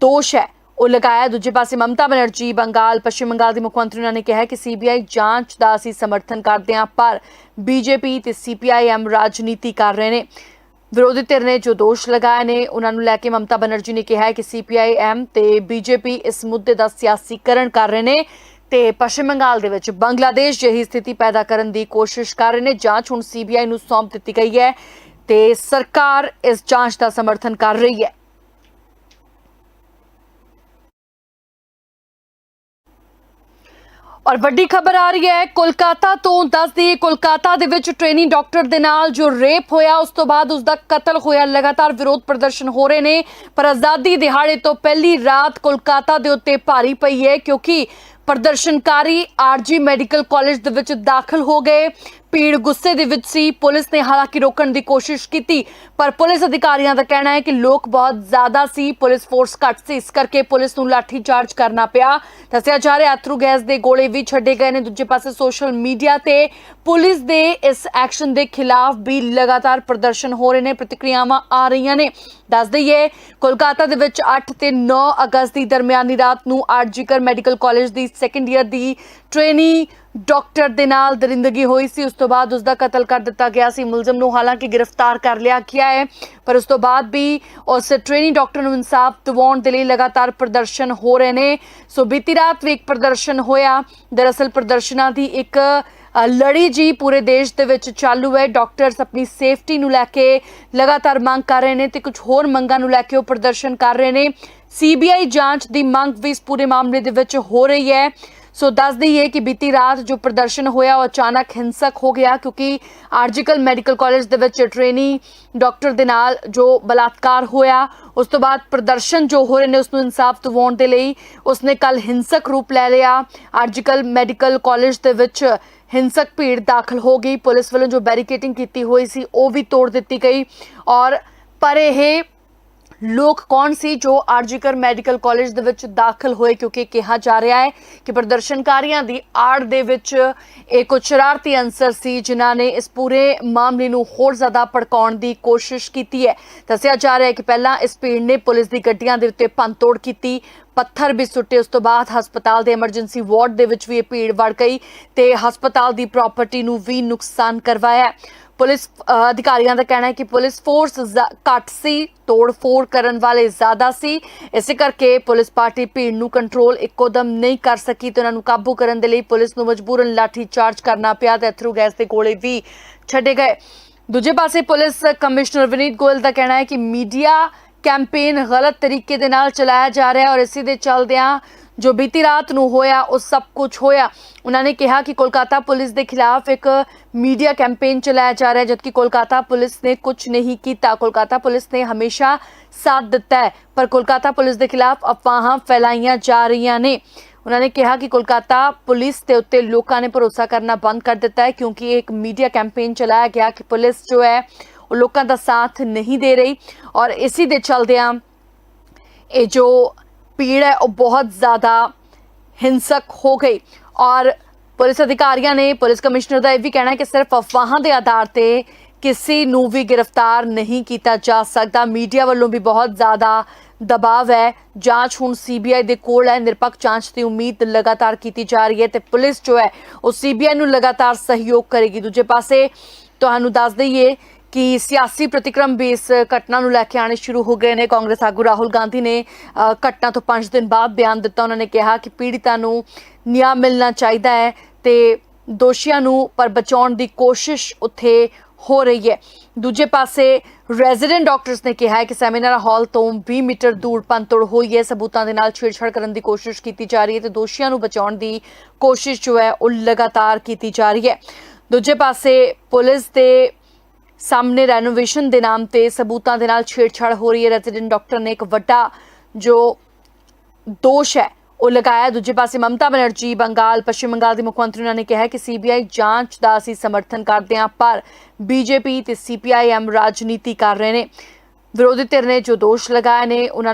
ਦੋਸ਼ ਹੈ, ਉਹ ਲਗਾਇਆ। ਦੂਜੇ ਪਾਸੇ ਮਮਤਾ ਬਨਰਜੀ, ਬੰਗਾਲ, ਪੱਛਮ ਬੰਗਾਲ ਦੀ ਮੁੱਖ ਮੰਤਰੀ ਉਹਨਾਂ ਨੇ ਕਿਹਾ ਹੈ ਕਿ ਸੀਬੀਆਈ ਜਾਂਚ ਦਾ ਅਸੀਂ ਸਮਰਥਨ ਕਰਦੇ ਹਾਂ, ਪਰ ਬੀਜੇਪੀ ਤੇ ਸੀਪੀਆਈਐਮ ਰਾਜਨੀਤੀ ਕਰ ਰਹੇ ਨੇ। ਵਿਰੋਧੀ ਧਿਰ ਨੇ ਜੋ ਦੋਸ਼ ਲਗਾਏ ਨੇ, ਉਹਨਾਂ ਨੂੰ ਲੈ ਕੇ ਮਮਤਾ ਬਨਰਜੀ ਨੇ ਕਿਹਾ ਹੈ ਕਿ ਸੀਪੀਆਈਐਮ ਤੇ ਬੀਜੇਪੀ ਇਸ ਮੁੱਦੇ ਦਾ ਸਿਆਸੀਕਰਨ ਕਰ ਰਹੇ ਨੇ। ਤੇ ਪੱਛਮ ਬੰਗਾਲ ਦੇ ਵਿੱਚ ਬੰਗਲਾਦੇਸ਼ ਜਿਹੀ ਸਥਿਤੀ ਪੈਦਾ ਕਰਨ ਦੀ ਕੋਸ਼ਿਸ਼ ਕਰ ਰਹੇ ਨੇ। ਜਾਂਚ ਹੁਣ ਸੀਬੀਆਈ ਨੂੰ ਸੌਂਪ ਦਿੱਤੀ ਗਈ ਹੈ ਤੇ ਸਰਕਾਰ ਇਸ ਜਾਂਚ ਦਾ ਸਮਰਥਨ ਕਰ ਰਹੀ ਹੈ। ਔਰ ਵੱਡੀ ਖਬਰ ਆ ਰਹੀ ਹੈ, ਕੋਲਕਾਤਾ ਤੋਂ ਦੱਸਦੀ ਕੋਲਕਾਤਾ ਦੇ ਵਿੱਚ ਟ੍ਰੇਨੀ ਡਾਕਟਰ ਦੇ ਨਾਲ ਜੋ ਰੇਪ ਹੋਇਆ, ਉਸ ਤੋਂ ਬਾਅਦ ਉਸ ਦਾ ਕਤਲ ਹੋਇਆ, ਲਗਾਤਾਰ ਵਿਰੋਧ ਪ੍ਰਦਰਸ਼ਨ ਹੋ ਰਹੇ ਨੇ। ਪਰ ਆਜ਼ਾਦੀ ਦਿਹਾੜੇ ਤੋਂ ਪਹਿਲੀ ਰਾਤ ਕੋਲਕਾਤਾ ਦੇ ਉੱਤੇ ਭਾਰੀ ਪਈ ਹੈ, ਕਿਉਂਕਿ ਪ੍ਰਦਰਸ਼ਨਕਾਰੀ ਆਰਜੀ ਮੈਡੀਕਲ ਕਾਲਜ ਦੇ ਵਿੱਚ ਦਾਖਲ ਹੋ ਗਏ। ਭੀੜ ਗੁੱਸੇ ਦੇ ਵਿੱਚ ਸੀ। ਪੁਲਿਸ ਨੇ ਹਾਲਾਂਕਿ ਰੋਕਣ ਦੀ ਕੋਸ਼ਿਸ਼ ਕੀਤੀ, ਪਰ ਪੁਲਿਸ ਅਧਿਕਾਰੀਆਂ ਦਾ ਕਹਿਣਾ ਹੈ ਕਿ ਲੋਕ ਬਹੁਤ ਜ਼ਿਆਦਾ ਸੀ। ਪੁਲਿਸ ਫੋਰਸ ਘੱਟ ਸੀ। ਇਸ ਕਰਕੇ ਪੁਲਿਸ ਨੂੰ ਲਾਠੀ ਚਾਰਜ ਕਰਨਾ ਪਿਆ। ਦੱਸਿਆ ਜਾ ਰਿਹਾ, ਅਥਰੂ ਗੈਸ ਦੇ ਗੋਲੇ ਵੀ ਛੱਡੇ ਗਏ ਨੇ। ਦੂਜੇ ਪਾਸੇ ਸੋਸ਼ਲ ਮੀਡੀਆ ਤੇ ਪੁਲਿਸ ਦੇ ਇਸ ਐਕਸ਼ਨ ਦੇ ਖਿਲਾਫ ਵੀ ਲਗਾਤਾਰ ਪ੍ਰਦਰਸ਼ਨ ਹੋ ਰਹੇ ਨੇ। ਪ੍ਰਤੀਕਿਰਿਆਵਾਂ ਆ ਰਹੀਆਂ ਨੇ। ਦੱਸ ਦਈਏ, ਕੋਲਕਾਤਾ ਦੇ ਵਿੱਚ 8 ਤੇ 9 ਅਗਸਤ ਦੀ ਦਰਮਿਆਨੀ ਰਾਤ ਨੂੰ ਆਰਜੀਕਰ ਮੈਡੀਕਲ ਕਾਲਜ ਦੀ ਸੈਕੰਡ ਈਅਰ ਦੀ ਟ੍ਰੇਨੀ ਡਾਕਟਰ ਦੇ ਨਾਲ ਦਰਿੰਦਗੀ ਹੋਈ ਸੀ, ਉਸ ਤੋਂ ਬਾਅਦ ਉਸ ਦਾ ਕਤਲ ਕਰ ਦਿੱਤਾ ਗਿਆ ਸੀ, ਮੁਲਜ਼ਮ ਨੂੰ ਹਾਲਾਂਕਿ ਗ੍ਰਿਫਤਾਰ ਕਰ ਲਿਆ ਗਿਆ ਹੈ, ਪਰ ਉਸ ਤੋਂ ਬਾਅਦ ਵੀ ਉਸ ਟ੍ਰੇਨੀ ਡਾਕਟਰ ਨੂੰ ਇਨਸਾਫ ਦਿਵਾਉਣ ਦੇ ਲਈ ਲਗਾਤਾਰ ਪ੍ਰਦਰਸ਼ਨ ਹੋ ਰਹੇ ਨੇ। ਸੋ ਬੀਤੀ ਰਾਤ ਵੀ ਇੱਕ ਪ੍ਰਦਰਸ਼ਨ ਹੋਇਆ। ਦਰਅਸਲ ਪ੍ਰਦਰਸ਼ਨਾਂ ਦੀ ਇੱਕ ਲੜੀ ਜੀ ਪੂਰੇ ਦੇਸ਼ ਦੇ ਵਿੱਚ ਚਾਲੂ ਹੈ। ਡਾਕਟਰਸ ਆਪਣੀ ਸੇਫਟੀ ਨੂੰ ਲੈ ਕੇ ਲਗਾਤਾਰ ਮੰਗ ਕਰ ਰਹੇ ਨੇ ਤੇ ਕੁਝ ਹੋਰ ਮੰਗਾਂ ਨੂੰ ਲੈ ਕੇ ਉਹ ਪ੍ਰਦਰਸ਼ਨ ਕਰ ਰਹੇ ਨੇ। ਸੀਬੀਆਈ ਜਾਂਚ ਦੀ ਮੰਗ ਵੀ ਇਸ ਪੂਰੇ ਮਾਮਲੇ ਦੇ ਵਿੱਚ ਹੋ ਰਹੀ ਹੈ। ਸੋ ਦੱਸ ਦਈਏ ਕਿ ਬੀਤੀ ਰਾਤ ਜੋ ਪ੍ਰਦਰਸ਼ਨ ਹੋਇਆ ਉਹ ਅਚਾਨਕ ਹਿੰਸਕ ਹੋ ਗਿਆ ਕਿਉਂਕਿ ਆਰਜੀਕਲ ਮੈਡੀਕਲ ਕਾਲਜ ਦੇ ਵਿੱਚ ਟ੍ਰੇਨੀ ਡਾਕਟਰ ਦੇ ਨਾਲ ਜੋ ਬਲਾਤਕਾਰ ਹੋਇਆ, ਉਸ ਤੋਂ ਬਾਅਦ ਪ੍ਰਦਰਸ਼ਨ ਜੋ ਹੋ ਰਹੇ ਨੇ ਉਸ ਨੂੰ ਇਨਸਾਫ ਦਿਵਾਉਣ ਦੇ ਲਈ ਉਸਨੇ ਕੱਲ ਹਿੰਸਕ ਰੂਪ ਲੈ ਲਿਆ। ਆਰਜੀਕਲ ਮੈਡੀਕਲ ਕਾਲਜ ਦੇ ਵਿੱਚ ਹਿੰਸਕ ਭੀੜ ਦਾਖਲ ਹੋ ਗਈ। ਪੁਲਿਸ ਵੱਲੋਂ ਜੋ ਬੈਰੀਕੇਟਿੰਗ ਕੀਤੀ ਹੋਈ ਸੀ, ਉਹ ਵੀ ਤੋੜ ਦਿੱਤੀ ਗਈ ਔਰ ਪਰ ਇਹ ਲੋਕ ਕੌਣ ਸੀ ਜੋ ਆਰਜੀਕਰ ਮੈਡੀਕਲ ਕਾਲਜ ਦੇ ਵਿੱਚ ਦਾਖਲ ਹੋਏ? ਕਿਉਂਕਿ ਕਿਹਾ ਜਾ ਰਿਹਾ ਹੈ ਕਿ ਪ੍ਰਦਰਸ਼ਨਕਾਰੀਆਂ ਦੀ ਆੜ ਦੇ ਵਿੱਚ ਇਹ ਕੁਝ ਸ਼ਰਾਰਤੀ ਅੰਸਰ ਸੀ, ਜਿਨ੍ਹਾਂ ਨੇ ਇਸ ਪੂਰੇ ਮਾਮਲੇ ਨੂੰ ਹੋਰ ਜ਼ਿਆਦਾ ਭੜਕਾਉਣ ਦੀ ਕੋਸ਼ਿਸ਼ ਕੀਤੀ ਹੈ। ਦੱਸਿਆ ਜਾ ਰਿਹਾ ਹੈ ਕਿ ਪਹਿਲਾਂ ਇਸ ਭੀੜ ਨੇ ਪੁਲਿਸ ਦੀ ਗੱਡੀਆਂ ਦੇ ਉੱਤੇ ਭੰਨਤੋੜ ਕੀਤੀ, ਪੱਥਰ ਵੀ ਸੁੱਟੇ, ਉਸ ਤੋਂ ਬਾਅਦ ਹਸਪਤਾਲ ਦੇ ਐਮਰਜੈਂਸੀ ਵਾਰਡ ਦੇ ਵਿੱਚ ਵੀ ਇਹ ਭੀੜ ਵੜ ਗਈ ਤੇ ਹਸਪਤਾਲ ਦੀ ਪ੍ਰਾਪਰਟੀ ਨੂੰ ਵੀ ਨੁਕਸਾਨ ਕਰਵਾਇਆ। ਪੁਲਿਸ ਅਧਿਕਾਰੀਆਂ ਦਾ ਕਹਿਣਾ ਹੈ ਕਿ ਪੁਲਿਸ ਫੋਰਸ ਜ਼- ਘੱਟ ਸੀ ਤੋੜ-ਫੋੜ ਕਰਨ ਵਾਲੇ ਜ਼ਿਆਦਾ ਸੀ। ਇਸੇ ਕਰਕੇ ਪੁਲਿਸ ਪਾਰਟੀ ਭੀੜ ਨੂੰ ਕੰਟਰੋਲ ਇੱਕੋਦਮ ਨਹੀਂ ਕਰ ਸਕੀ ਤੇ ਉਹਨਾਂ ਨੂੰ ਕਾਬੂ ਕਰਨ ਦੇ ਲਈ ਪੁਲਿਸ ਨੂੰ ਮਜਬੂਰਨ ਲਾਠੀ ਚਾਰਜ ਕਰਨਾ ਪਿਆ ਤੇ ਅਥਰੂ ਗੈਸ ਦੇ ਗੋਲੇ ਵੀ ਛੱਡੇ ਗਏ। ਦੂਜੇ ਪਾਸੇ ਪੁਲਿਸ ਕਮਿਸ਼ਨਰ ਵਿਨੀਤ ਗੋਇਲ ਦਾ ਕਹਿਣਾ ਹੈ ਕਿ ਮੀਡੀਆ ਕੈਂਪੇਨ ਗਲਤ ਤਰੀਕੇ ਦੇ ਨਾਲ ਚਲਾਇਆ ਜਾ ਰਿਹਾ ਹੈ ਔਰ ਇਸੇ ਦੇ ਚੱਲਦਿਆਂ ਜੋ ਬੀਤੀ ਰਾਤ ਨੂੰ ਹੋਇਆ ਉਹ ਸਭ ਕੁਝ ਹੋਇਆ ਉਹਨਾਂ ਨੇ ਕਿਹਾ ਕਿ ਕੋਲਕਾਤਾ ਪੁਲਿਸ ਦੇ ਖਿਲਾਫ ਇੱਕ ਮੀਡੀਆ ਕੈਂਪੇਨ ਚਲਾਇਆ ਜਾ ਰਿਹਾ ਹੈ ਜਦਕਿ ਕੋਲਕਾਤਾ ਪੁਲਿਸ ਨੇ ਕੁਝ ਨਹੀਂ ਕੀਤਾ ਕੋਲਕਾਤਾ ਪੁਲਿਸ ਨੇ ਹਮੇਸ਼ਾ ਸਾਥ ਦਿੱਤਾ ਹੈ ਪਰ ਕੋਲਕਾਤਾ ਪੁਲਿਸ ਦੇ ਖਿਲਾਫ ਅਫਵਾਹਾਂ ਫੈਲਾਈਆਂ ਜਾ ਰਹੀਆਂ ਨੇ ਉਹਨਾਂ ਨੇ ਕਿਹਾ ਕਿ ਕੋਲਕਾਤਾ ਪੁਲਿਸ ਦੇ ਉੱਤੇ ਲੋਕਾਂ ਨੇ ਭਰੋਸਾ ਕਰਨਾ ਬੰਦ ਕਰ ਦਿੱਤਾ ਹੈ ਕਿਉਂਕਿ ਇਹ ਇੱਕ ਮੀਡੀਆ ਕੈਂਪੇਨ ਚਲਾਇਆ ਗਿਆ ਕਿ ਪੁਲਿਸ ਜੋ ਹੈ ਉਹ ਲੋਕਾਂ ਦਾ ਸਾਥ ਨਹੀਂ ਦੇ ਰਹੀ ਔਰ ਇਸੇ ਦੇ ਚੱਲਦਿਆਂ ਇਹ ਜੋ ਭੀੜ ਹੈ, ਉਹ ਬਹੁਤ ਜ਼ਿਆਦਾ ਹਿੰਸਕ ਹੋ ਗਈ। ਔਰ ਪੁਲਿਸ ਅਧਿਕਾਰੀਆਂ ਨੇ, ਪੁਲਿਸ ਕਮਿਸ਼ਨਰ ਦਾ ਇਹ ਵੀ ਕਹਿਣਾ ਕਿ ਸਿਰਫ ਅਫਵਾਹਾਂ ਦੇ ਆਧਾਰ ਤੇ ਕਿਸੇ ਨੂੰ ਵੀ ਗ੍ਰਿਫਤਾਰ ਨਹੀਂ ਕੀਤਾ ਜਾ ਸਕਦਾ। ਮੀਡੀਆ ਵੱਲੋਂ ਵੀ ਬਹੁਤ ਜ਼ਿਆਦਾ ਦਬਾਅ ਹੈ। ਜਾਂਚ ਹੁਣ ਸੀਬੀਆਈ ਦੇ ਕੋਲ ਹੈ। ਨਿਰਪੱਖ ਜਾਂਚ ਦੀ ਉਮੀਦ ਲਗਾਤਾਰ ਕੀਤੀ ਜਾ ਰਹੀ ਹੈ ਤੇ ਪੁਲਿਸ ਜੋ ਹੈ, ਉਹ ਸੀਬੀਆਈ ਨੂੰ ਲਗਾਤਾਰ ਸਹਿਯੋਗ ਕਰੇਗੀ। ਦੂਜੇ ਪਾਸੇ ਤੁਹਾਨੂੰ ਦੱਸ ਦਈਏ ਕਿ ਸਿਆਸੀ ਪ੍ਰਤੀਕਰਮ ਵੀ ਇਸ ਘਟਨਾ ਨੂੰ ਲੈ ਕੇ ਆਣੇ ਸ਼ੁਰੂ ਹੋ ਗਏ ਨੇ। ਕਾਂਗਰਸ ਆਗੂ ਰਾਹੁਲ ਗਾਂਧੀ ਨੇ ਘਟਨਾ ਤੋਂ 5 ਦਿਨ ਬਾਅਦ ਬਿਆਨ ਦਿੱਤਾ। ਉਹਨਾਂ ਨੇ ਕਿਹਾ ਕਿ ਪੀੜਿਤਾਂ ਨੂੰ ਨਿਆਂ ਮਿਲਣਾ ਚਾਹੀਦਾ ਹੈ ਤੇ ਦੋਸ਼ੀਆਂ ਨੂੰ ਪਰ ਬਚਾਉਣ ਦੀ ਕੋਸ਼ਿਸ਼ ਉੱਥੇ ਹੋ ਰਹੀ ਹੈ। ਦੂਜੇ ਪਾਸੇ ਰੈਜ਼ੀਡੈਂਟ ਡਾਕਟਰਸ ਨੇ ਕਿਹਾ ਹੈ ਕਿ ਸੈਮੀਨਾਰ ਹਾਲ ਤੋਂ 20 ਮੀਟਰ ਦੂਰ ਪੰਤੋੜ ਹੋਈ ਹੈ। ਸਬੂਤਾਂ ਦੇ ਨਾਲ ਛੇੜਛਾੜ ਕਰਨ ਦੀ ਕੋਸ਼ਿਸ਼ ਕੀਤੀ ਜਾ ਰਹੀ ਹੈ ਤੇ ਦੋਸ਼ੀਆਂ ਨੂੰ ਬਚਾਉਣ ਦੀ ਕੋਸ਼ਿਸ਼ ਜੋ ਹੈ ਉਹ ਲਗਾਤਾਰ ਕੀਤੀ ਜਾ ਰਹੀ ਹੈ। ਦੂਜੇ ਪਾਸੇ ਪੁਲਿਸ ਦੇ ਸਾਹਮਣੇ ਰੈਨੋਵੇਸ਼ਨ ਦੇ ਨਾਮ ਤੇ ਸਬੂਤਾਂ ਦੇ ਨਾਲ ਛੇੜਛਾੜ ਹੋ ਰਹੀ ਹੈ। ਰੈਜ਼ੀਡੈਂਟ ਡਾਕਟਰ ਨੇ ਇੱਕ ਵੱਡਾ ਜੋ ਦੋਸ਼ ਹੈ, ਉਹ ਲਗਾਇਆ। ਦੂਜੇ ਪਾਸੇ ਮਮਤਾ ਬਨਰਜੀ, ਬੰਗਾਲ, ਪੱਛਮ ਬੰਗਾਲ ਦੇ ਮੁੱਖ ਮੰਤਰੀ ਉਹਨਾਂ ਨੇ ਕਿਹਾ ਕਿ ਸੀਬੀਆਈ ਜਾਂਚ ਦਾ ਅਸੀਂ ਸਮਰਥਨ ਕਰਦੇ ਹਾਂ, ਪਰ ਬੀਜੇਪੀ ਤੇ ਸੀਪੀਆਈਐਮ ਰਾਜਨੀਤੀ ਕਰ ਰਹੇ ਨੇ। ਵਿਰੋਧੀ ਧਿਰ ਨੇ ਜੋ ਦੋਸ਼ ਲਗਾਏ ਨੇ, ਉਹਨਾਂ